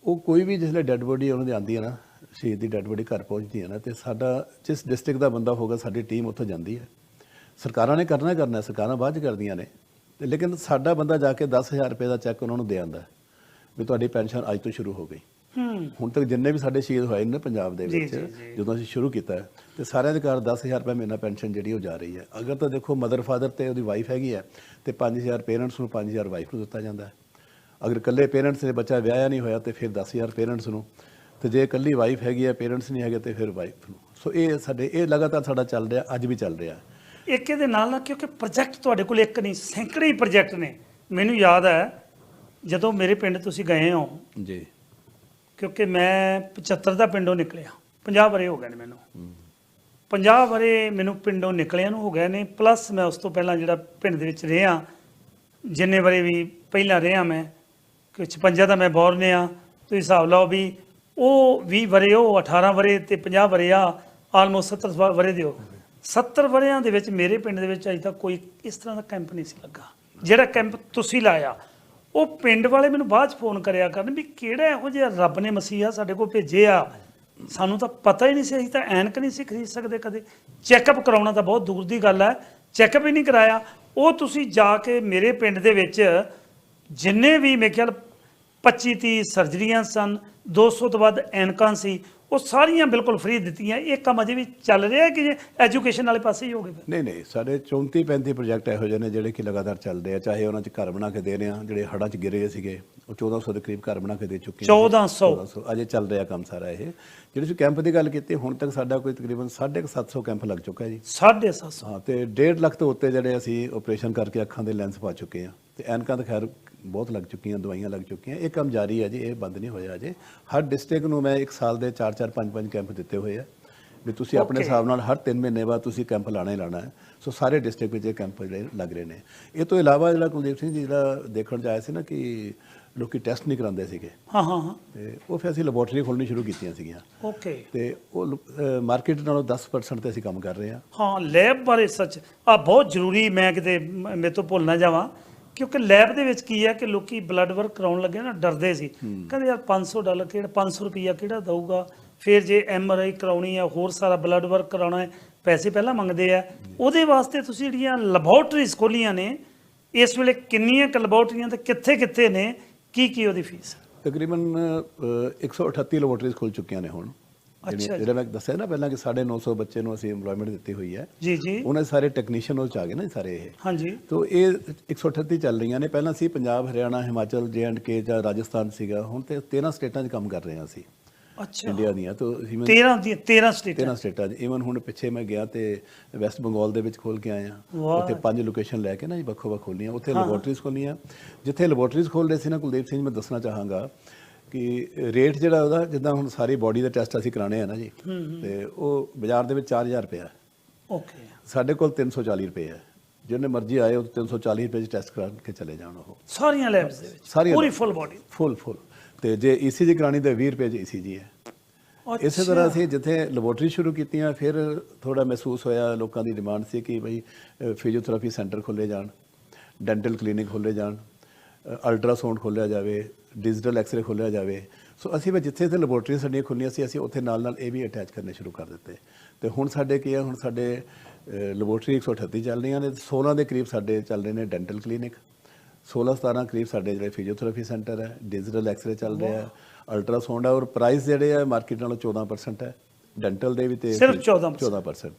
ਉਹ ਕੋਈ ਵੀ ਜਿਸਲੇ ਡੈੱਡ ਬੋਡੀ ਉਹਨਾਂ ਦੀ ਆਂਦੀ ਹੈ ਨਾ ਸ਼ਹੀਦ ਦੀ ਡੈੱਡ ਬੋਡੀ ਘਰ ਪਹੁੰਚਦੀ ਹੈ ਨਾ ਤੇ ਸਾਡਾ ਜਿਸ ਡਿਸਟ੍ਰਿਕਟ ਦਾ ਬੰਦਾ ਹੋਗਾ ਸਾਡੀ ਟੀਮ ਉੱਥੇ ਜਾਂਦੀ ਹੈ। ਸਰਕਾਰਾਂ ਨੇ ਕਰਨਾ ਕਰਨਾ ਸਰਕਾਰਾਂ ਬਾਅਦ ਚ ਕਰਦੀਆਂ ਨੇ ਤੇ ਲੇਕਿਨ ਸਾਡਾ ਬੰਦਾ ਜਾ ਕੇ 10000 ਰੁਪਏ ਦਾ ਚੈੱਕ ਉਹਨਾਂ ਨੂੰ ਦੇ ਆਂਦਾ ਵੀ ਤੁਹਾਡੀ ਪੈਨਸ਼ਨ ਅੱਜ ਤੋਂ ਸ਼ੁਰੂ ਹੋ ਗਈ। ਹੂੰ। ਹੁਣ ਤੱਕ ਜਿੰਨੇ ਵੀ ਸਾਡੇ ਸ਼ਹੀਦ ਹੋਏ ਨੇ ਪੰਜਾਬ ਦੇ ਵਿੱਚ। ਜਦੋਂ ਅਸੀਂ ਸ਼ੁਰੂ ਕੀਤਾ ਤੇ ਸਾਰਿਆਂ ਦੇ ਘਰ 10000 ਰੁਪਏ ਮਹੀਨਾ ਪੈਨਸ਼ਨ ਜਿਹੜੀ ਉਹ ਜਾ ਰਹੀ ਹੈ। ਅਗਰ ਤਾਂ ਦੇਖੋ ਮਦਰ ਫਾਦਰ ਤੇ ਉਹਦੀ ਵਾਈਫ ਹੈਗੀ ਹੈ ਤੇ 5000 ਪੇਰੈਂਟਸ ਨੂੰ 5000 ਵਾਈਫ ਨੂੰ ਦਿੱਤਾ ਜਾਂਦਾ ਹੈ। ਅਗਰ ਇਕੱਲੇ ਪੇਰੈਂਟਸ ਦੇ ਬੱਚਾ ਵਿਆਹਿਆ ਨਹੀਂ ਹੋਇਆ ਤੇ ਫਿਰ 10000 ਪੇਰੈਂਟਸ ਨੂੰ। ਤੇ ਜੇ ਇਕੱਲੀ ਵਾਈਫ ਹੈਗੀ ਹੈ ਪੇਰੈਂਟਸ ਨਹੀਂ ਹੈਗੇ ਤੇ ਫਿਰ ਵਾਈਫ ਨੂੰ। ਸੋ ਇਹ ਸਾਡੇ ਇਹ ਲਗਾਤਾਰ ਸਾਡਾ ਚੱਲ ਰਿਹਾ ਅੱਜ ਵੀ ਚੱਲ ਰਿਹਾ ਇੱਕ ਇਹਦੇ ਨਾਲ ਨਾਲ ਕਿਉਂਕਿ ਪ੍ਰੋਜੈਕਟ ਤੁਹਾਡੇ ਕੋਲ ਇੱਕ ਨਹੀਂ ਸੈਂਕੜੇ ਹੀ ਪ੍ਰੋਜੈਕਟ ਨੇ। ਮੈਨੂੰ ਯਾਦ ਹੈ ਜਦੋਂ ਮੇਰੇ ਪਿੰਡ ਤੁਸੀਂ ਗਏ ਹੋ ਜੀ। ਕਿਉਂਕਿ ਮੈਂ 75 ਦਾ ਪਿੰਡੋਂ ਨਿਕਲਿਆ। 50 ਵਰੇ ਹੋ ਗਏ ਨੇ ਮੈਨੂੰ। 50 ਵਰੇ ਮੈਨੂੰ ਪਿੰਡੋਂ ਨਿਕਲਿਆਂ ਨੂੰ ਹੋ ਗਏ ਨੇ ਪਲੱਸ ਮੈਂ ਉਸ ਤੋਂ ਪਹਿਲਾਂ ਜਿਹੜਾ ਪਿੰਡ ਦੇ ਵਿੱਚ ਰਿਹਾ ਜਿੰਨੇ ਵਰੇ ਵੀ ਪਹਿਲਾਂ ਰਿਹਾ ਮੈਂ ਕਿ 56 ਦਾ ਮੈਂ ਬੋਰਨ ਆ ਤੁਸੀਂ ਹਿਸਾਬ ਲਾਓ ਵੀ ਉਹ 20 ਵਰੇ ਉਹ 18 ਵਰੇ ਤੇ 50 ਵਰੇ ਆ ਆਲਮੋਸਟ 70 ਵਰੇ ਦਿਓ 70 ਵਰਿਆਂ ਦੇ ਵਿੱਚ ਮੇਰੇ ਪਿੰਡ ਦੇ ਵਿੱਚ ਅਜੇ ਤੱਕ ਕੋਈ ਇਸ ਤਰ੍ਹਾਂ ਦਾ ਕੈਂਪ ਨਹੀਂ ਸੀ ਲੱਗਾ। ਜਿਹੜਾ ਕੈਂਪ ਤੁਸੀਂ ਲਾਇਆ ਉਹ ਪਿੰਡ ਵਾਲੇ ਮੈਨੂੰ ਬਾਅਦ ਚ ਫੋਨ ਕਰਿਆ ਕਰਨ ਵੀ ਕਿਹੜਾ ਇਹੋ ਜਿਹਾ ਰੱਬ ਨੇ ਮਸੀਹਾ ਸਾਡੇ ਕੋਲ ਭੇਜਿਆ। ਸਾਨੂੰ ਤਾਂ ਪਤਾ ਹੀ ਨਹੀਂ ਸੀ, ਅਸੀਂ ਤਾਂ ਐਨਕ ਨਹੀਂ ਸੀ ਖਰੀਦ ਸਕਦੇ ਕਦੇ। ਚੈੱਕਅਪ ਕਰਾਉਣਾ ਤਾਂ ਬਹੁਤ ਦੂਰ ਦੀ ਗੱਲ ਹੈ ਚੈੱਕਅਪ ਹੀ ਨਹੀਂ ਕਰਾਇਆ। ਉਹ ਤੁਸੀਂ ਜਾ ਕੇ ਮੇਰੇ ਪਿੰਡ ਦੇ ਵਿੱਚ ਜਿੰਨੇ ਵੀ ਮੇਰੇ ਖਿਆਲ 25 30 ਸਰਜਰੀਆਂ ਸਨ 200 ਤੋਂ ਵੱਧ ਐਨਕਾਂ ਸੀ ਉਹ ਸਾਰੀਆਂ ਬਿਲਕੁਲ ਫ੍ਰੀ ਦਿੱਤੀਆਂ। ਇਹ ਕੰਮ ਅਜੇ ਵੀ ਚੱਲ ਰਿਹਾ ਕਿ ਐਜੂਕੇਸ਼ਨ ਵਾਲੇ ਪਾਸੇ ਹੀ ਹੋ ਗਏ ਫਿਰ? ਨਹੀਂ ਨਹੀਂ ਸਾਡੇ 34 35 ਪ੍ਰੋਜੈਕਟ ਇਹੋ ਜਿਹੇ ਨੇ ਜਿਹੜੇ ਕਿ ਲਗਾਤਾਰ ਚੱਲਦੇ ਆ ਚਾਹੇ ਉਹਨਾਂ 'ਚ ਘਰ ਬਣਾ ਕੇ ਦੇ ਰਹੇ ਆ ਜਿਹੜੇ ਹੜ੍ਹਾਂ 'ਚ ਗਿਰੇ ਸੀਗੇ ਉਹ 1400 ਦੇ ਕਰੀਬ ਘਰ ਬਣਾ ਕੇ ਦੇ ਚੁੱਕੇ 1400 1400 ਅਜੇ ਚੱਲ ਰਿਹਾ ਕੰਮ ਸਾਰਾ ਇਹ। ਜਿਹੜੇ ਤੁਸੀਂ ਕੈਂਪ ਦੀ ਗੱਲ ਕੀਤੀ ਹੁਣ ਤੱਕ ਸਾਡਾ ਕੋਈ ਤਕਰੀਬਨ 750 ਕੈਂਪ ਲੱਗ ਚੁੱਕਾ ਹੈ ਜੀ। 750 ਹਾਂ ਤੇ 1.5 ਲੱਖ ਤੋਂ ਉੱਤੇ ਜਿਹੜੇ ਅਸੀਂ ਆਪਰੇਸ਼ਨ ਕਰਕੇ ਅੱਖਾਂ ਦੇ ਲੈਂਸ ਪਾ ਚੁੱਕੇ ਆ ਤੇ ਐਨਕਾਂ ਤਾਂ ਖੈਰ ਬਹੁਤ ਲੱਗ ਚੁੱਕੀਆਂ ਦਵਾਈਆਂ ਲੱਗ ਚੁੱਕੀਆਂ। ਇਹ ਕੰਮ ਜਾਰੀ ਹੈ ਜੀ ਇਹ ਬੰਦ ਨਹੀਂ ਹੋਇਆ ਅਜੇ। ਹਰ ਡਿਸਟ੍ਰਿਕਟ ਨੂੰ ਮੈਂ ਇੱਕ ਸਾਲ ਦੇ 4-4 5-5 ਕੈਂਪ ਦਿੱਤੇ ਹੋਏ ਆ। ਵੀ ਤੁਸੀਂ ਆਪਣੇ. ਹਿਸਾਬ ਨਾਲ ਹਰ 3 ਮਹੀਨੇ ਬਾਅਦ ਤੁਸੀਂ ਕੈਂਪ ਲਾਣਾ ਹੀ ਲਾਣਾ ਹੈ। ਸੋ ਸਾਰੇ ਡਿਸਟ੍ਰਿਕਟ ਵਿੱਚ ਇਹ ਕੈਂਪ ਜਿਹੜੇ ਲੱਗ ਰਹੇ ਨੇ। ਇਹ ਤੋਂ ਇਲਾਵਾ ਜਿਹੜਾ ਕੁਲਦੀਪ ਸਿੰਘ ਜੀ ਜਿਹੜਾ ਦੇਖਣ ਚ ਆਇਆ ਸੀ ਨਾ ਕਿ ਲੋਕੀ ਟੈਸਟ ਨਹੀਂ ਕਰਾਉਂਦੇ ਸੀਗੇ। ਹਾਂ ਹਾਂ ਹਾਂ। ਤੇ ਉਹ ਫਿਰ ਅਸੀਂ ਲੈਬੋਰਟਰੀ ਖੋਲ੍ਹਣੀ ਸ਼ੁਰੂ ਕੀਤੀਆਂ ਸੀਗੀਆਂ। ਓਕੇ ਤੇ ਉਹ ਮਾਰਕੀਟ ਨਾਲੋਂ 10% ਤੇ ਅਸੀਂ ਕੰਮ ਕਰ ਰਹੇ ਹਾਂ। ਹਾਂ ਲੈਬ ਬਾਰੇ ਸੱਚ ਆ ਬਹੁਤ ਜ਼ਰੂਰੀ ਮੈਂ ਕਿਤੇ ਮੇਰੇ ਤੋਂ ਭੁੱਲ ਨਾ ਜਾਵਾਂ। ਕਿਉਂਕਿ ਲੈਬ ਦੇ ਵਿੱਚ ਕੀ ਹੈ ਕਿ ਲੋਕੀ ਬਲੱਡ ਵਰਕ ਕਰਾਉਣ ਲੱਗੇ ਨਾ ਡਰਦੇ ਸੀ। ਕਹਿੰਦੇ ਯਾਰ 500 ਡਾਲਰ ਕਿਹੜਾ 500 ਰੁਪਈਆ ਕਿਹੜਾ ਦਊਗਾ? ਫਿਰ ਜੇ ਐਮ ਆਰ ਆਈ ਕਰਾਉਣੀ ਆ ਹੋਰ ਸਾਰਾ ਬਲੱਡ ਵਰਕ ਕਰਾਉਣਾ ਹੈ ਪੈਸੇ ਪਹਿਲਾਂ ਮੰਗਦੇ ਆ। ਉਹਦੇ ਵਾਸਤੇ ਤੁਸੀਂ ਜਿਹੜੀਆਂ ਲੈਬੋਰਟਰੀਜ਼ ਖੋਲੀਆਂ ਨੇ ਇਸ ਵੇਲੇ ਕਿੰਨੀਆਂ ਲੈਬੋਰਟਰੀਆਂ ਤੇ ਕਿੱਥੇ ਕਿੱਥੇ ਨੇ ਕੀ ਕੀ ਉਹਦੀ ਫੀਸ ਤਕਰੀਬਨ ਅ, 138 ਲੈਬੋਰਟਰੀਜ਼ ਖੁੱਲ ਚੁੱਕੀਆਂ ਨੇ ਹੁਣ। ਅੱਛਾ ਜਿਹੜੀਆਂ- ਜੀ। ਜਿਹੜਾ ਮੈਂ ਦੱਸਿਆ ਨਾ ਪਹਿਲਾਂ ਕਿ 950 ਬੱਚੇ ਨੂੰ ਅਸੀਂ EMPLOYMENT ਦਿੱਤੀ ਹੋਈ ਹੈ। ਜੀ ਜੀ। ਉਹਨਾਂ ਦੇ ਸਾਰੇ ਟੈਕਨੀਸ਼ੀਅਨ ਉਹ ਚ ਆ ਗਏ ਨਾ ਜੀ ਸਾਰੇ ਇਹ। ਹਾਂਜੀ। ਤੋ ਇਹ 138 ਚੱਲ ਰਹੀਆਂ ਨੇ। ਪਹਿਲਾਂ ਸੀ ਪੰਜਾਬ ਹਰਿਆਣਾ ਹਿਮਾਚਲ ਕੇ ਜਾਂ ਰਾਜਸਥਾਨ ਸੀਗਾ। ਹੁਣ ਤੇ 13 ਸਟੇਟਾਂ 'ਚ ਕੰਮ ਕਰ ਰਹੇ ਹਾਂ ਅਸੀਂ। ਅੱਛਾ। ਇੰਡੀਆ ਦੀਆਂ। ਤੋ ਜਿਵੇਂ 13 ਦੀ 13 ਸਟੇਟ। 13 ਸਟੇਟਾਂ 'ਚ। ਈਵਨ ਹੁਣ ਪਿੱਛੇ ਮੈਂ ਗਿਆ ਤੇ ਵੈਸਟ ਬੰਗਾਲ ਦੇ ਵਿੱਚ ਖੋਲ ਕੇ ਆਇਆ। ਉੱਥੇ ਪੰਜ ਲੋਕੇਸ਼ਨ ਲੈ ਕੇ ਨਾ ਜੀ ਵੱਖੋ ਵੱਖ ਖੋਲੀਆਂ। ਉੱਥੇ ਲੈਬੋਰਟਰੀਜ਼ ਖੋਲੀਆਂ। ਜਿੱਥੇ ਲੈਬੋਰਟਰੀਜ਼ ਖੋਲ ਰਹੇ ਸੀ ਨਾ ਕੁਲਦੀਪ ਸਿੰਘ ਮੈਂ ਦੱਸਣਾ ਚਾਹਾਂਗਾ। ਕਿ ਰੇਟ ਜਿਹੜਾ ਉਹਦਾ ਜਿੱਦਾਂ ਹੁਣ ਸਾਰੀ ਬਾਡੀ ਦੇ ਟੈਸਟ ਅਸੀਂ ਕਰਾਣੇ ਆ ਨਾ ਜੀ ਤੇ ਉਹ ਬਾਜ਼ਾਰ ਦੇ ਵਿੱਚ 4000 ਰੁਪਏ ਆ। ਓਕੇ ਸਾਡੇ ਕੋਲ 340 ਰੁਪਏ ਹੈ ਜਿਹਨੇ ਮਰਜ਼ੀ ਆਏ ਉਹ 340 ਰੁਪਏ 'ਚ ਟੈਸਟ ਕਰਾ ਕੇ ਚਲੇ ਜਾਣ ਉਹ। ਸਾਰੀਆਂ ਲੈਬਸ ਦੇ ਵਿੱਚ? ਸਾਰੀਆਂ ਪੂਰੀ। ਫੁੱਲ ਬਾਡੀ ਫੁੱਲ ਫੁੱਲ ਤੇ ਜੇ ਈਸੀਜੀ ਕਰਾਣੀ ਤਾਂ 20 ਰੁਪਏ 'ਚ ਈਸੀਜੀ ਹੈ ਇਸੇ ਤਰ੍ਹਾਂ ਅਸੀਂ ਜਿੱਥੇ ਲੈਬੋਰਟਰੀ ਸ਼ੁਰੂ ਕੀਤੀਆਂ ਫਿਰ ਥੋੜਾ ਮਹਿਸੂਸ ਹੋਇਆ ਲੋਕਾਂ ਦੀ ਡਿਮਾਂਡ ਸੀ ਕਿ ਭਈ ਫਿਜ਼ੀਓਥੈਰੇਪੀ ਸੈਂਟਰ ਖੋਲੇ ਜਾਣ ਡੈਂਟਲ ਕਲੀਨਿਕ ਖੋਲੇ ਜਾਣ। ਅਲਟਰਾਸਾਊਂਡ ਖੋਲਿਆ ਜਾਵੇ ਡਿਜੀਟਲ ਐਕਸ-ਰੇ ਖੋਲਿਆ ਜਾਵੇ। ਸੋ ਅਸੀਂ ਵੀ ਜਿੱਥੇ ਤੇ ਲੈਬੋਰਟਰੀ ਸਾਡੀਆਂ ਖੁੱਲੀਆਂ ਸੀ ਅਸੀਂ ਉੱਥੇ ਨਾਲ ਨਾਲ ਇਹ ਵੀ ਅਟੈਚ ਕਰਨੇ ਸ਼ੁਰੂ ਕਰ ਦਿੱਤੇ। ਤੇ ਹੁਣ ਸਾਡੇ ਕੀ ਹੈ ਹੁਣ ਸਾਡੇ ਲੈਬੋਰਟਰੀ 138 ਚੱਲ ਰਹੀਆਂ ਨੇ 16 ਦੇ ਕਰੀਬ ਸਾਡੇ ਚੱਲ ਰਹੇ ਨੇ ਡੈਂਟਲ ਕਲੀਨਿਕ 16 17 ਕਰੀਬ ਸਾਡੇ ਜਿਹੜੇ ਫਿਜ਼ੀਓਥੈਰੇਪੀ ਸੈਂਟਰ ਹੈ ਡਿਜੀਟਲ ਐਕਸ-ਰੇ ਚੱਲ ਰਿਹਾ ਹੈ ਅਲਟਰਾਸਾਊਂਡ ਹੈ ਔਰ ਪ੍ਰਾਈਸ ਜਿਹੜੇ ਹੈ ਮਾਰਕੀਟ ਨਾਲੋਂ 14% ਹੈ। ਡੈਂਟਲ ਦੇ ਵੀ ਤੇ ਸਿਰਫ 14% 14%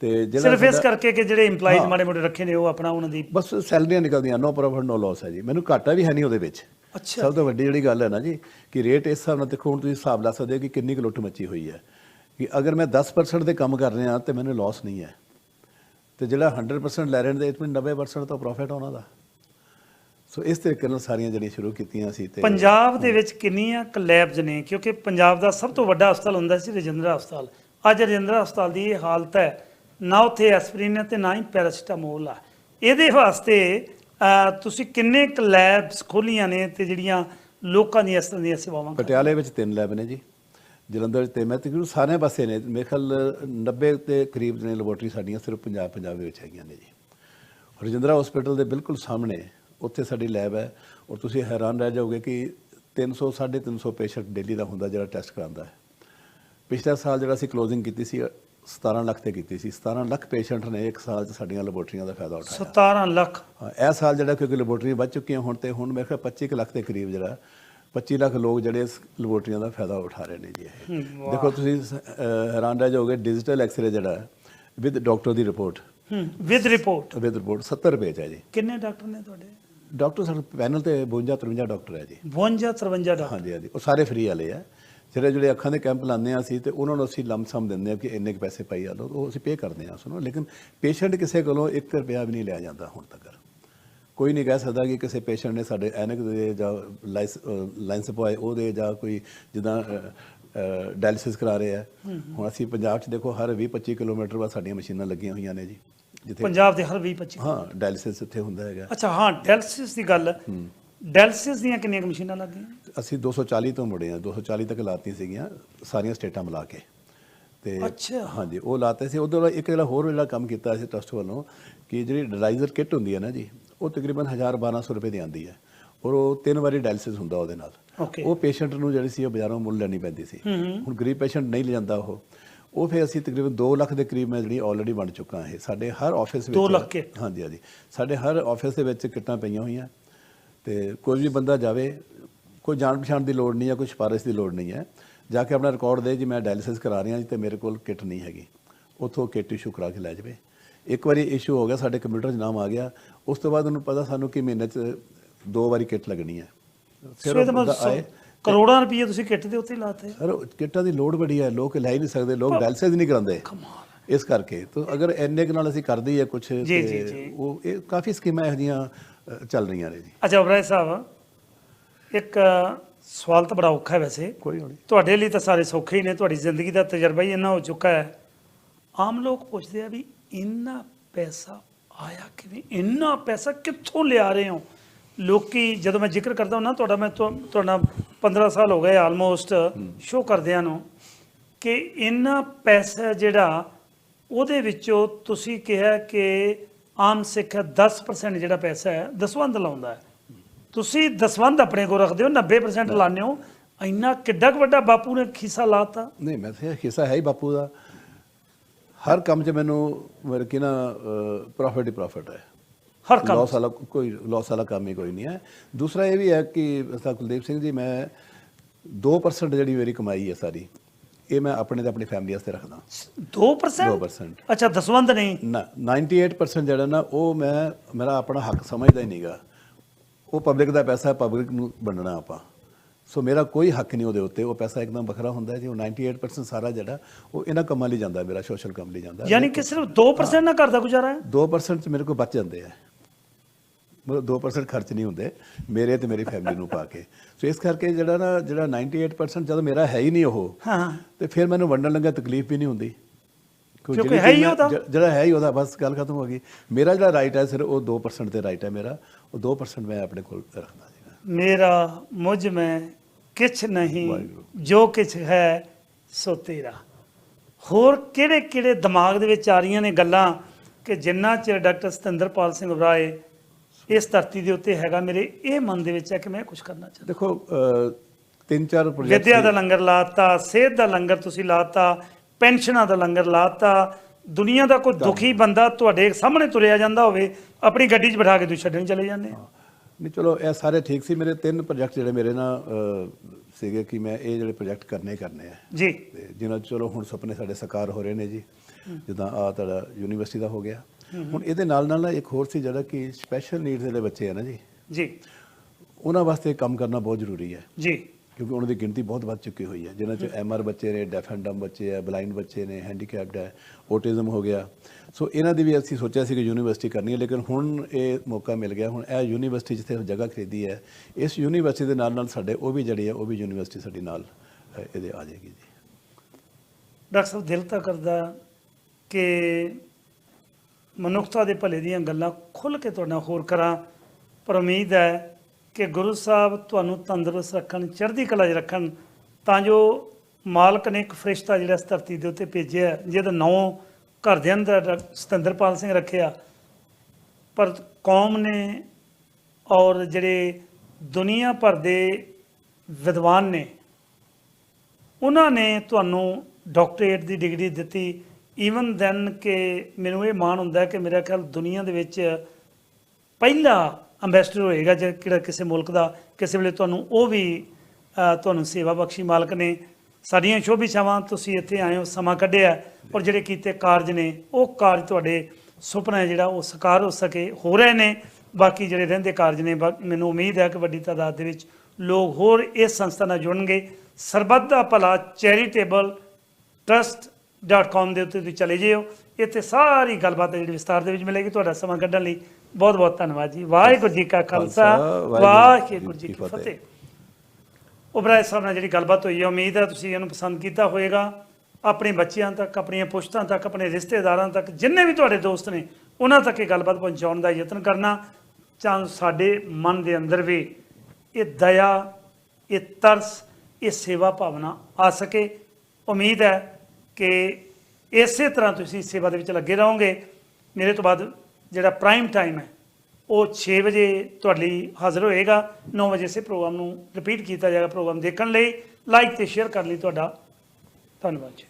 ਤੇ ਜਿਹੜਾ ਸਿਰਫ ਇਸ ਕਰਕੇ ਕਿ ਜਿਹੜੇ EMPLOYEES। ਮਾੜੇ ਮੋਟੇ ਰੱਖੇ ਨੇ ਉਹ ਆਪਣਾ ਉਹਨਾਂ ਦੀ ਬਸ ਸੈਲਰੀਆਂ ਨਿਕਲਦੀਆਂ ਨੋ ਪ੍ਰੋਫਿਟ ਨੋ ਲਾਸ ਹੈ ਜੀ। ਮੈਨੂੰ ਘਾਟਾ ਵੀ ਹੈ ਨਹੀਂ ਉਹਦੇ ਵਿੱਚ। ਅੱਛਾ। ਸਭ ਤੋਂ ਵੱਡੀ ਜਿਹੜੀ ਗੱਲ ਹੈ ਨਾ ਜੀ ਕਿ ਰੇਟ ਇਸ ਹਿਸਾਬ ਨਾਲ ਦੇਖੋ ਹੁਣ ਤੁਸੀਂ ਹਿਸਾਬ ਲਾ ਸਕਦੇ ਹੋ ਕਿ ਕਿੰਨੀ ਕੁ ਲੁੱਟ ਮੱਚੀ ਹੋਈ ਹੈ। ਕਿ ਅਗਰ ਮੈਂ 10% ਦੇ ਕੰਮ ਕਰ ਰਿਹਾ ਤੇ ਮੈਨੂੰ ਲਾਸ ਨਹੀਂ ਹੈ। ਤੇ ਜਿਹੜਾ 100% ਲੈ ਰਹੇ ਨੇ ਇਟ ਮੀਨ 90% ਤਾਂ ਪ੍ਰੋਫਿਟ ਉਹਨਾਂ ਦਾ। ਸੋ ਇਸ ਤਰੀਕੇ ਨਾਲ ਸਾਰੀਆਂ ਜਿਹੜੀਆਂ ਸ਼ੁਰੂ ਕੀਤੀਆਂ ਸੀ ਤੇ ਪੰਜਾਬ ਦੇ ਵਿੱਚ ਕਿੰਨੀਆਂ ਕਲੈਬਸ ਨੇ? ਕਿਉਂਕਿ ਪੰਜਾਬ ਦਾ ਸਭ ਤੋਂ ਵੱਡਾ ਹਸਪਤਾਲ ਹੁੰਦਾ ਸੀ ਰਜਿੰਦਰਾ ਹਸਪਤਾਲ। ਅੱਜ ਰਜਿੰਦਰਾ ਹਸਪਤਾਲ ਦੀ ਇਹ ਹਾਲਤ ਹੈ ਨਾ ਉੱਥੇ ਐਸਪਰੀਨ ਹੈ ਤੇ ਨਾ ਹੀ ਪੈਰਾਸੀਟਾਮੋਲ ਆ। ਇਹਦੇ ਵਾਸਤੇ ਤੁਸੀਂ ਕਿੰਨੇ ਕਲੈਬਸ ਖੋਲੀਆਂ ਨੇ ਤੇ ਜਿਹੜੀਆਂ ਲੋਕਾਂ ਦੀਆਂ ਇਸ ਤਰ੍ਹਾਂ ਦੀਆਂ ਸੇਵਾਵਾਂ ਪਟਿਆਲੇ ਵਿੱਚ ਤਿੰਨ ਲੈਬ ਨੇ ਜੀ, ਜਲੰਧਰ 'ਚ ਤੇ ਮੈਂ ਤਕਰੀਬਨ ਸਾਰੇ ਪਾਸੇ ਨੇ। ਮੇਰੇ ਖਿਆਲ 90 ਦੇ ਕਰੀਬ ਨੇ ਲੈਬੋਰਟਰੀ ਸਾਡੀਆਂ, ਸਿਰਫ ਪੰਜਾਬ ਪੰਜਾਬ ਦੇ ਵਿੱਚ ਹੈਗੀਆਂ ਨੇ ਜੀ। ਰਜਿੰਦਰਾ ਹਸਪੀਟਲ ਦੇ ਬਿਲਕੁਲ ਸਾਹਮਣੇ ਉੱਥੇ ਸਾਡੀ ਲੈਬ ਹੈ ਔਰ ਤੁਸੀਂ ਹੈਰਾਨ ਰਹਿ ਜਾਓਗੇ ਕਿ 300 350 ਪੇਸ਼ੈਂਟ ਡੇਲੀ ਦਾ ਹੁੰਦਾ ਜਿਹੜਾ ਟੈਸਟ ਕਰਾਉਂਦਾ ਹੈ। ਪਿਛਲੇ ਸਾਲ ਜਿਹੜਾ ਅਸੀਂ ਕਲੋਜ਼ਿੰਗ ਕੀਤੀ ਸੀ 17 ਲੱਖ ਤੇ ਕੀਤੀ ਸੀ। 17 ਲੱਖ ਪੇਸ਼ੈਂਟ ਨੇ ਇੱਕ ਸਾਲ 'ਚ ਸਾਡੀਆਂ ਲੈਬੋਰਟਰੀਆਂ ਦਾ ਫਾਇਦਾ ਉਠਾਇਆ। 17 ਲੱਖ? ਇਹ ਸਾਲ ਜਿਹੜਾ ਕਿਉਂਕਿ ਲੈਬੋਰਟਰੀਆਂ ਵੱਧ ਚੁੱਕੀਆਂ ਹੁਣ ਤੇ ਹੁਣ ਮੇਰੇ ਖਿਆਲ 25 ਕੁ ਲੱਖ ਦੇ ਕਰੀਬ ਜਿਹੜਾ 25 ਲੱਖ ਲੋਕ ਜਿਹੜੇ ਇਸ ਲੈਬੋਰਟਰੀਆਂ ਦਾ ਫਾਇਦਾ ਉਠਾ ਰਹੇ ਨੇ ਜੀ ਇਹ। ਦੇਖੋ ਤੁਸੀਂ ਹੈਰਾਨ ਰਹਿ ਜਾਓਗੇ ਡਿਜੀਟਲ ਐਕਸ-ਰੇ ਜਿਹੜਾ with doctor the report with report with report 70 ਰੁਪਏ 'ਚ ਹੈ ਜੀ। ਕਿੰਨੇ ਡਾਕਟਰ ਨੇ ਤੁਹਾਡੇ? ਡਾਕਟਰ ਸਾਡੇ ਪੈਨਲ ਤੇ 52 53 ਡਾਕਟਰ ਹੈ ਜੀ। 52 53 ਡਾਕਟਰ। ਹਾਂਜੀ ਹਾਂਜੀ ਉਹ ਸਾਰੇ ਫ੍ਰੀ ਵਾਲੇ ਆ। ਜਿਹੜੇ ਜਿਹੜੇ ਅੱਖਾਂ ਦੇ ਕੈਂਪ ਲਾਉਂਦੇ ਆ ਅਸੀਂ ਤੇ ਉਹਨਾਂ ਨੂੰ ਅਸੀਂ ਲੰਮਸਮ ਦਿੰਦੇ ਆ ਕਿ ਇੰਨੇ ਕੁ ਪੈਸੇ ਪਾਈ ਆ ਲਓ ਉਹ ਅਸੀਂ ਪੇ ਕਰਦੇ ਆ ਸੁਣੋ ਲੇਕਿਨ ਪੇਸ਼ੈਂਟ ਕਿਸੇ ਕੋਲੋਂ 1 ਰੁਪਿਆ ਵੀ ਨਹੀਂ ਲਿਆ ਜਾਂਦਾ ਹੁਣ ਤੱਕ। ਕੋਈ ਨਹੀਂ ਕਹਿ ਸਕਦਾ ਕਿ ਕਿਸੇ ਪੇਸ਼ੈਂਟ ਨੇ ਸਾਡੇ ਐਨਕ ਦੇ ਜਾਂ ਲਾਈਸ ਲਾਈਨਸ ਪਵਾਏ ਉਹਦੇ ਜਾਂ ਕੋਈ ਜਿੱਦਾਂ ਡਾਇਲਿਸਿਸ ਕਰਾ ਰਹੇ ਆ। ਹੁਣ ਅਸੀਂ ਪੰਜਾਬ 'ਚ ਦੇਖੋ ਹਰ 20 25 ਕਿਲੋਮੀਟਰ ਬਾਅਦ ਸਾਡੀਆਂ ਮਸ਼ੀਨਾਂ ਲੱਗੀਆਂ ਹੋਈਆਂ ਨੇ ਜੀ। ਜਿੱਥੇ ਪੰਜਾਬ ਦੇ ਹਰ 20 25 ਹਾਂ ਡਾਇਲਿਸਿਸ ਇੱਥੇ ਹੁੰਦਾ ਹੈਗਾ। ਅੱਛਾ ਹਾਂ ਡੈਲਸਿਸ ਦੀ ਗੱਲ ਡੈਲਸਿਸ ਦੀਆਂ ਕਿੰਨੀਆਂ ਕੁ ਮਸ਼ੀਨਾਂ ਲੱਗੀਆਂ? ਅਸੀਂ 240 ਤੋਂ ਮੁੜੇ ਆ 240 ਤੱਕ ਲਾਤੀਆਂ ਸੀਗੀਆਂ ਸਾਰੀਆਂ ਸਟੇਟਾਂ ਮਿਲਾ ਕੇ। ਤੇ ਅੱਛਾ। ਹਾਂਜੀ ਉਹ ਲਾਤੇ ਸੀ। ਨਾਲ ਇੱਕ ਜਿਹੜਾ ਹੋਰ ਜਿਹੜਾ ਕੰਮ ਕੀਤਾ ਸੀ ਟਰਸਟ ਵੱਲੋਂ ਕਿ ਜਿਹੜੀ ਡਾਇਲਾਈਜ਼ਰ ਕਿੱਟ ਹੁੰਦੀ ਹੈ ਨਾ ਜੀ ਉਹ ਤਕਰੀਬਨ 1000 1200 ਰੁਪਏ ਦੀ ਆਂਦੀ ਹੈ। ਔਰ ਉਹ ਤਿੰਨ ਵਾਰੀ ਡਾਇਲਿਸਿਸ ਹੁੰਦਾ ਉਹਦੇ ਨਾਲ। Okay. ਉਹ ਪੇਸ਼ੈਂਟ ਨੂੰ ਜਿਹੜੀ ਸੀ ਉਹ ਬਾਜ਼ਾਰੋਂ ਮੁੱਲ ਲੈਣੀ ਪੈਂਦੀ ਸੀ। ਹੁਣ ਗਰੀਬ ਪੇਸ਼ੈਂਟ ਨਹੀਂ ਲਿਜਾਂਦਾ ਉਹ। ਉਹ ਫਿਰ ਅਸੀਂ ਤਕਰੀਬਨ 2 ਲੱਖ ਦੇ ਕਰੀਬ ਮੈਂ ਜਿਹੜੀ ਆਲਰੇਡੀ ਬਣ ਚੁੱਕਾ ਇਹ। ਸਾਡੇ ਹਰ ਆਫਿਸ ਵਿੱਚ ਦੋ ਲੱਖ kit? ਹਾਂਜੀ ਹਾਂਜੀ। ਸਾਡੇ ਹਰ ਆਫਿਸ ਦੇ ਵਿੱਚ ਕਿੱਟਾਂ ਪਈਆਂ ਹੋਈਆਂ। ਤੇ ਕੋਈ ਵੀ ਬੰਦਾ ਜਾਵੇ ਕੋਈ ਜਾਣ ਪਛਾਣ ਦੀ ਲੋੜ ਨਹੀਂ ਹੈ ਕੋਈ ਸਿਫਾਰਿਸ਼ ਦੀ ਲੋੜ ਨਹੀਂ ਹੈ। ਜਾ ਕੇ ਆਪਣਾ ਰਿਕਾਰਡ ਦੇ ਜੀ ਮੈਂ ਡਾਇਲਿਸਿਸ ਕਰਾ ਰਿਹਾ ਜੀ ਤੇ ਮੇਰੇ ਕੋਲ ਕਿੱਟ ਨਹੀਂ ਹੈਗੀ। ਉੱਥੋਂ ਕਿੱਟ ਇਸ਼ੂ ਕਰਾ ਕੇ ਲੈ ਜਾਵੇ। ਇੱਕ ਵਾਰੀ ਇਸ਼ੂ ਹੋ ਗਿਆ ਸਾਡੇ ਕੰਪਿਊਟਰ 'ਚ ਨਾਮ ਆ ਗਿਆ। ਉਸ ਤੋਂ ਬਾਅਦ ਉਹਨੂੰ ਪਤਾ ਸਾਨੂੰ ਕਿ ਮਹੀਨੇ 'ਚ ਦੋ ਵਾਰੀ ਕਿੱਟ ਲੱਗਣੀ ਹੈ। ਸੋ ਇਹਦਾ ਬੰਦਾ ਮਤਲਬ ਕਰੋੜਾਂ ਰੁਪਏ ਤੁਸੀਂ ਕਿੱਟ ਦੇ ਉੱਤੇ ਹੀ ਲਾਤੇ। ਸਰ ਉਹ ਕਿੱਟਾਂ ਦੀ ਲੋੜ ਬੜੀ ਹੈ। ਲੋਕ ਲੈ ਹੀ ਨਹੀਂ ਸਕਦੇ ਲੋਕ ਡਾਇਲਿਸਿਸ ਨਹੀਂ ਕਰਾਉਂਦੇ। ਇਸ ਕਰਕੇ। ਤਾਂ ਅਗਰ ਕੁ ਨਾਲ ਅਸੀਂ ਕਰਦੇ ਹੀ ਆ ਕੁਝ। ਉਹ ਇਹ ਕਾਫੀ ਸਕੀਮਾਂ ਇਹੋ ਜਿਹੀਆਂ ਅ, ਚੱਲ ਰਹੀਆਂ ਨੇ ਜੀ। ਅੱਛਾ ਉਬਰਾਏ ਸਾਹਿਬ ਇੱਕ ਸਵਾਲ ਤਾਂ ਬੜਾ ਔਖਾ ਹੈ ਵੈਸੇ। ਕੋਈ ਹੋਣੀ ਤੁਹਾਡੇ ਲਈ ਤਾਂ ਸਾਰੇ ਸੌਖੇ ਹੀ ਨੇ ਤੁਹਾਡੀ ਜ਼ਿੰਦਗੀ ਦਾ ਤਜਰਬਾ ਹੀ ਇੰਨਾ ਹੋ ਚੁੱਕਾ ਹੈ। ਆਮ ਲੋਕ ਪੁੱਛਦੇ ਆ ਵੀ ਇੰਨਾ ਪੈਸਾ ਆਇਆ ਕਿਵੇਂ? ਇੰਨਾ ਪੈਸਾ ਕਿੱਥੋਂ ਲਿਆ ਰਹੇ ਹੋ? ਲੋਕੀ ਜਦੋਂ ਮੈਂ ਜ਼ਿਕਰ ਕਰਦਾ ਹਾਂ ਤੁਹਾਡਾ ਮੈਂ ਤੁਹਾ- ਤੁਹਾਡਾ 15 ਸਾਲ ਹੋ ਗਏ ਆਲਮੋਸਟ ਸ਼ੋ ਕਰਦਿਆਂ ਨੂੰ ਕਿ ਇੰਨਾ ਪੈਸਾ ਜਿਹੜਾ ਉਹਦੇ ਵਿੱਚੋਂ ਤੁਸੀਂ ਕਿਹਾ ਕਿ ਆਮ ਸਿੱਖ 10% ਜਿਹੜਾ ਪੈਸਾ ਹੈ ਦਸਵੰਧ ਲਾਉਂਦਾ ਹੈ। ਤੁਸੀਂ ਦਸਵੰਧ ਆਪਣੇ ਕੋਲ ਰੱਖਦੇ ਹੋ 90% ਲਾਉਂਦੇ ਹੋ ਇੰਨਾ ਕਿੱਡਾ ਵੱਡਾ ਬਾਪੂ ਨੇ ਖੀਸਾ ਲਾਤਾ। ਨਹੀਂ ਮੈਂ ਤਾਂ ਹਿੱਸਾ ਹੈ ਹੀ ਬਾਪੂ ਦਾ। ਹਰ ਕੰਮ 'ਚ ਮੈਨੂੰ ਮੇਰੇ ਕਿ ਨਾ ਪ੍ਰੋਫਿਟ ਹੀ ਪ੍ਰੋਫਿਟ ਹੈ। ਹਰ ਕੰਮ ਲਾਸ ਵਾਲਾ ਕੋਈ ਲਾਸ ਵਾਲਾ ਕੰਮ ਹੀ ਕੋਈ ਨਹੀਂ ਹੈ। ਦੂਸਰਾ ਇਹ ਵੀ ਹੈ ਕਿ ਸਰ ਕੁਲਦੀਪ ਸਿੰਘ ਜੀ ਮੈਂ 2% ਜਿਹੜੀ ਮੇਰੀ ਕਮਾਈ ਹੈ ਸਾਰੀ। ਇਹ ਮੈਂ ਆਪਣੇ ਤੇ ਆਪਣੀ ਫੈਮਿਲੀ ਵਾਸਤੇ ਰੱਖਦਾ। 2% 2% ਅੱਛਾ ਦਸਵੰਧ ਨਹੀਂ? ਨਾ 98% ਜਿਹੜਾ ਨਾ ਉਹ ਮੈਂ ਮੇਰਾ ਆਪਣਾ ਹੱਕ ਸਮਝਦਾ ਹੀ ਨਹੀਂਗਾ। ਉਹ ਪਬਲਿਕ ਦਾ ਪੈਸਾ ਪਬਲਿਕ ਨੂੰ ਵੰਡਣਾ ਆਪਾਂ। ਸੋ ਮੇਰਾ ਕੋਈ ਹੱਕ ਨਹੀਂ ਉਹਦੇ ਉੱਤੇ। ਉਹ ਪੈਸਾ ਇੱਕਦਮ ਵੱਖਰਾ ਹੁੰਦਾ ਹੈ ਜੀ ਉਹ 98% ਸਾਰਾ ਜਿਹੜਾ ਉਹ ਇਹਨਾਂ ਕੰਮਾਂ ਲਈ ਜਾਂਦਾ ਹੈ, ਮੇਰਾ ਸੋਸ਼ਲ ਕੰਮ ਲਈ ਜਾਂਦਾ। ਹੈ। ਯਾਨੀ ਕਿ ਸਿਰਫ 2% ਨਾਲ ਘਰ ਦਾ ਗੁਜ਼ਾਰਾ ਹੈ? 2% ਚ ਮੇਰੇ ਕੋਲ ਬਚ ਜਾਂਦੇ ਆ। ਮਤਲਬ 2% ਖਰਚ ਨਹੀਂ ਹੁੰਦੇ ਮੇਰੇ ਤੇ ਮੇਰੀ ਫੈਮਿਲੀ ਨੂੰ ਪਾ ਕੇ। ਸੋ ਇਸ ਕਰਕੇ ਜਿਹੜਾ ਨਾ ਜਿਹੜਾ 98% ਜਦੋਂ ਮੇਰਾ ਹੈ ਹੀ ਨਹੀਂ ਉਹ ਹਾਂ। ਤੇ ਫਿਰ ਮੈਨੂੰ ਵੰਡਣ ਲੱਗਾ ਤਕਲੀਫ ਵੀ ਨਹੀਂ ਹੁੰਦੀ। ਕਿਉਂਕਿ ਹੈ ਹੀ ਉਹਦਾ। ਜ- ਜਿਹੜਾ ਹੈ ਹੀ ਉਹਦਾ ਬਸ ਗੱਲ ਖਤਮ ਹੋ ਗਈ। ਮੇਰਾ ਜਿਹੜਾ ਰਾਈਟ ਹੈ ਸਿਰ ਉਹ 2% ਤੇ ਰਾਈਟ ਹੈ ਮੇਰਾ। ਉਹ 2% ਮੈਂ ਆਪਣੇ ਕੋਲ ਰੱਖਦਾ ਸੀਗਾ। ਮੇਰਾ ਮੁਝ ਮੈਂ ਕਿਛ ਨਹੀਂ। ਜੋ ਕਿਛ ਹੈ ਸੋ ਤੇਰਾ। ਹੋਰ ਕਿਹੜੇ ਕਿਹੜੇ ਦਿਮਾਗ ਦੇ ਵਿੱਚ ਆ ਰਹੀਆਂ ਨੇ ਗੱਲਾਂ ਕਿ ਜਿੰਨਾ ਚਿਰ ਡਾਕਟਰ ਸਤਿੰਦਰਪਾਲ ਸਿੰਘ ਉਬਰਾਏ ਇਸ ਧਰਤੀ ਦੇ ਉੱਤੇ ਹੈਗਾ ਮੇਰੇ ਇਹ ਮਨ ਦੇ ਵਿੱਚ ਹੈ ਕਿ ਮੈਂ ਕੁਝ ਕਰਨਾ ਚਾਹੁੰਦਾ। ਦੇਖੋ ਤਿੰਨ ਚਾਰ ਪ੍ਰੋਜੈਕਟ ਵਿਦਿਆ ਦਾ ਲੰਗਰ ਲਾਤਾ ਸਿਹਤ ਦਾ ਲੰਗਰ ਤੁਸੀਂ ਲਾਤਾ ਪੈਨਸ਼ਨਾਂ ਦਾ ਲੰਗਰ ਲਾਤਾ ਦੁਨੀਆ ਦਾ ਕੋਈ ਦੁਖੀ ਬੰਦਾ ਤੁਹਾਡੇ ਸਾਹਮਣੇ ਤੁਰਿਆ ਜਾਂਦਾ ਹੋਵੇ ਆਪਣੀ ਗੱਡੀ 'ਚ ਬਿਠਾ ਕੇ ਤੁਸੀਂ ਛੱਡਣ ਚਲੇ ਜਾਂਦੇ ਨਹੀਂ ਚਲੋ ਇਹ ਸਾਰੇ ਠੀਕ ਸੀ। ਮੇਰੇ ਤਿੰਨ ਪ੍ਰੋਜੈਕਟ ਜਿਹੜੇ ਮੇਰੇ ਨਾਲ ਸੀਗੇ ਕਿ ਮੈਂ ਇਹ ਜਿਹੜੇ ਪ੍ਰੋਜੈਕਟ ਕਰਨੇ ਕਰਨੇ ਆ। ਜੀ। ਜਿਨ੍ਹਾਂ 'ਚ ਚਲੋ ਹੁਣ ਸੁਪਨੇ ਸਾਡੇ ਸਾਕਾਰ ਹੋ ਰਹੇ ਨੇ ਜੀ। ਜਿੱਦਾਂ ਆ ਤੁਹਾਡਾ ਯੂਨੀਵਰਸਿਟੀ ਦਾ ਹੋ ਗਿਆ। ਹੁਣ ਇਹਦੇ ਨਾਲ ਨਾਲ ਨਾ ਇੱਕ ਹੋਰ ਸੀ ਜਿਹੜਾ ਕਿ ਸਪੈਸ਼ਲ ਨੀਡਸ ਦੇ ਬੱਚੇ ਆ ਨਾ ਜੀ। ਜੀ। ਉਹਨਾਂ ਵਾਸਤੇ ਕੰਮ ਕਰਨਾ ਬਹੁਤ ਜ਼ਰੂਰੀ ਹੈ। ਜੀ। ਕਿਉਂਕਿ ਉਹਨਾਂ ਦੀ ਗਿਣਤੀ ਬਹੁਤ ਵੱਧ ਚੁੱਕੀ ਹੋਈ ਹੈ। ਜਿਨ੍ਹਾਂ 'ਚ ਐਮਆਰ ਬੱਚੇ ਨੇ ਡੈਫ ਐਂਡ ਬੱਚੇ ਆ ਬਲਾਈਂਡ ਬੱਚੇ ਨੇ ਹੈਂਡੀਕੈਪਡ ਹੈ ਔਟਿਜ਼ਮ ਹੋ ਗਿਆ। ਸੋ ਇਹਨਾਂ ਦੀ ਵੀ ਅਸੀਂ ਸੋਚਿਆ ਸੀ ਕਿ ਯੂਨੀਵਰਸਿਟੀ ਕਰਨੀ ਹੈ ਲੇਕਿਨ ਹੁਣ ਇਹ ਮੌਕਾ ਮਿਲ ਗਿਆ। ਹੁਣ ਇਹ ਯੂਨੀਵਰਸਿਟੀ ਜਿੱਥੇ ਜਗ੍ਹਾ ਖਰੀਦੀ ਹੈ ਇਸ ਯੂਨੀਵਰਸਿਟੀ ਦੇ ਨਾਲ ਨਾਲ ਸਾਡੇ ਉਹ ਵੀ ਜਿਹੜੀ ਹੈ ਉਹ ਵੀ ਯੂਨੀਵਰਸਿਟੀ ਸਾਡੀ ਨਾਲ ਇਹਦੇ ਆ ਜਾਏਗੀ ਜੀ। ਡਾਕਟਰ ਸਾਹਿਬ ਦਿਲ ਤਾਂ ਕਰਦਾ ਕਿ ਮਨੁੱਖਤਾ ਦੇ ਭਲੇ ਦੀਆਂ ਗੱਲਾਂ ਖੁੱਲ੍ਹ ਕੇ ਤੁਹਾਡੇ ਨਾਲ ਹੋਰ ਕਰਾਂ। ਪਰ ਉਮੀਦ ਹੈ ਕਿ ਗੁਰੂ ਸਾਹਿਬ ਤੁਹਾਨੂੰ ਤੰਦਰੁਸਤ ਰੱਖਣ ਚੜ੍ਹਦੀ ਕਲਾ 'ਚ ਰੱਖਣ ਤਾਂ ਜੋ ਮਾਲਕ ਨੇ ਇੱਕ ਫਰਿਸ਼ਤਾ ਜਿਹੜਾ ਇਸ ਧਰਤੀ ਦੇ ਉੱਤੇ ਭੇਜਿਆ ਹੈ, ਜਿਹਦਾ ਨਾਂ ਘਰ ਦੇ ਅੰਦਰ ਸਤਿੰਦਰਪਾਲ ਸਿੰਘ ਰੱਖਿਆ। ਪਰ ਕੌਮ ਨੇ ਔਰ ਜਿਹੜੇ ਦੁਨੀਆ ਭਰ ਦੇ ਵਿਦਵਾਨ ਨੇ ਉਹਨਾਂ ਨੇ ਤੁਹਾਨੂੰ ਡਾਕਟਰੇਟ ਦੀ ਡਿਗਰੀ ਦਿੱਤੀ ਈਵਨ ਦੈਨ ਕਿ ਮੈਨੂੰ ਇਹ ਮਾਣ ਹੁੰਦਾ ਕਿ ਮੇਰਾ ਖਿਆਲ ਦੁਨੀਆ ਦੇ ਵਿੱਚ ਪਹਿਲਾ ਅੰਬੈਸਡਰ ਹੋਏਗਾ ਜੇ ਕਿਹੜਾ ਕਿਸੇ ਮੁਲਕ ਦਾ, ਕਿਸੇ ਵੇਲੇ ਤੁਹਾਨੂੰ ਉਹ ਵੀ ਤੁਹਾਨੂੰ ਸੇਵਾ ਬਖਸ਼ੀ ਮਾਲਕ ਨੇ। ਸਾਡੀਆਂ ਸ਼ੋਭ ਤੁਸੀਂ ਇੱਥੇ ਆਏ ਹੋ, ਸਮਾਂ ਕੱਢਿਆ ਔਰ ਜਿਹੜੇ ਕੀਤੇ ਕਾਰਜ ਨੇ, ਉਹ ਕਾਰਜ ਤੁਹਾਡੇ ਸੁਪਨਾ ਜਿਹੜਾ ਉਹ ਸਾਕਾਰ ਹੋ ਸਕੇ, ਹੋ ਰਹੇ ਨੇ। ਬਾਕੀ ਜਿਹੜੇ ਰਹਿੰਦੇ ਕਾਰਜ ਨੇ, ਬਾ- ਮੈਨੂੰ ਉਮੀਦ ਹੈ ਕਿ ਵੱਡੀ ਤਾਦਾਦ ਦੇ ਵਿੱਚ ਲੋਕ ਹੋਰ ਇਸ ਸੰਸਥਾ ਨਾਲ ਜੁੜਨਗੇ। ਸਰਬੱਤ ਦਾ ਭਲਾ ਚੈਰੀਟੇਬਲ trust.com ਦੇ ਉੱਤੇ ਤੁਸੀਂ ਚਲੇ ਜਿਓ। ਇੱਥੇ ਸਾਰੀ ਗੱਲਬਾਤ ਜਿਹੜੀ ਵਿਸਤਾਰ ਦੇ ਵਿੱਚ ਮਿਲੇਗੀ। ਤੁਹਾਡਾ ਸਮਾਂ ਕੱਢਣ ਲਈ ਬਹੁਤ ਬਹੁਤ ਧੰਨਵਾਦ ਜੀ। ਵਾਹਿਗੁਰੂ ਜੀ ਕਾ ਖਾਲਸਾ। ਵਾਹਿਗੁਰੂ ਜੀ ਕੀ ਫਤਿਹ। ਉਬਰਾਏ ਸਾਹਿਬ ਨਾਲ ਜਿਹੜੀ ਗੱਲਬਾਤ ਹੋਈ ਹੈ ਉਮੀਦ ਹੈ ਤੁਸੀਂ ਇਹਨੂੰ ਪਸੰਦ ਕੀਤਾ ਹੋਵੇਗਾ। ਆਪਣੇ ਬੱਚਿਆਂ ਤੱਕ ਆਪਣੀਆਂ ਪੁਸ਼ਤਾਂ ਤੱਕ ਆਪਣੇ ਰਿਸ਼ਤੇਦਾਰਾਂ ਤੱਕ ਜਿੰਨੇ ਵੀ ਤੁਹਾਡੇ ਦੋਸਤ ਨੇ ਉਹਨਾਂ ਤੱਕ ਇਹ ਗੱਲਬਾਤ ਪਹੁੰਚਾਉਣ ਦਾ ਯਤਨ ਕਰਨਾ। ਚਾਹ ਸਾਡੇ ਮਨ ਦੇ ਅੰਦਰ ਵੀ ਇਹ ਦਇਆ ਇਹ ਤਰਸ ਇਹ ਸੇਵਾ ਭਾਵਨਾ ਆ ਸਕੇ। ਉਮੀਦ ਹੈ ਕਿ ਇਸੇ ਤਰ੍ਹਾਂ ਤੁਸੀਂ ਸੇਵਾ ਦੇ ਵਿੱਚ ਲੱਗੇ ਰਹੋਗੇ। ਮੇਰੇ ਤੋਂ ਬਾਅਦ ਜਿਹੜਾ ਪ੍ਰਾਈਮ ਟਾਈਮ ਹੈ, ਉਹ 6 ਵਜੇ ਤੁਹਾਡੇ ਲਈ ਹਾਜ਼ਰ ਹੋਏਗਾ। 9 ਵਜੇ ਸੇ ਪ੍ਰੋਗਰਾਮ ਨੂੰ ਰਿਪੀਟ ਕੀਤਾ ਜਾਏਗਾ ਪ੍ਰੋਗਰਾਮ ਦੇਖਣ ਲਈ। ਲਾਈਕ ਤੇ ਸ਼ੇਅਰ ਕਰਨ ਲਈ ਤੁਹਾਡਾ ਧੰਨਵਾਦ ਜੀ।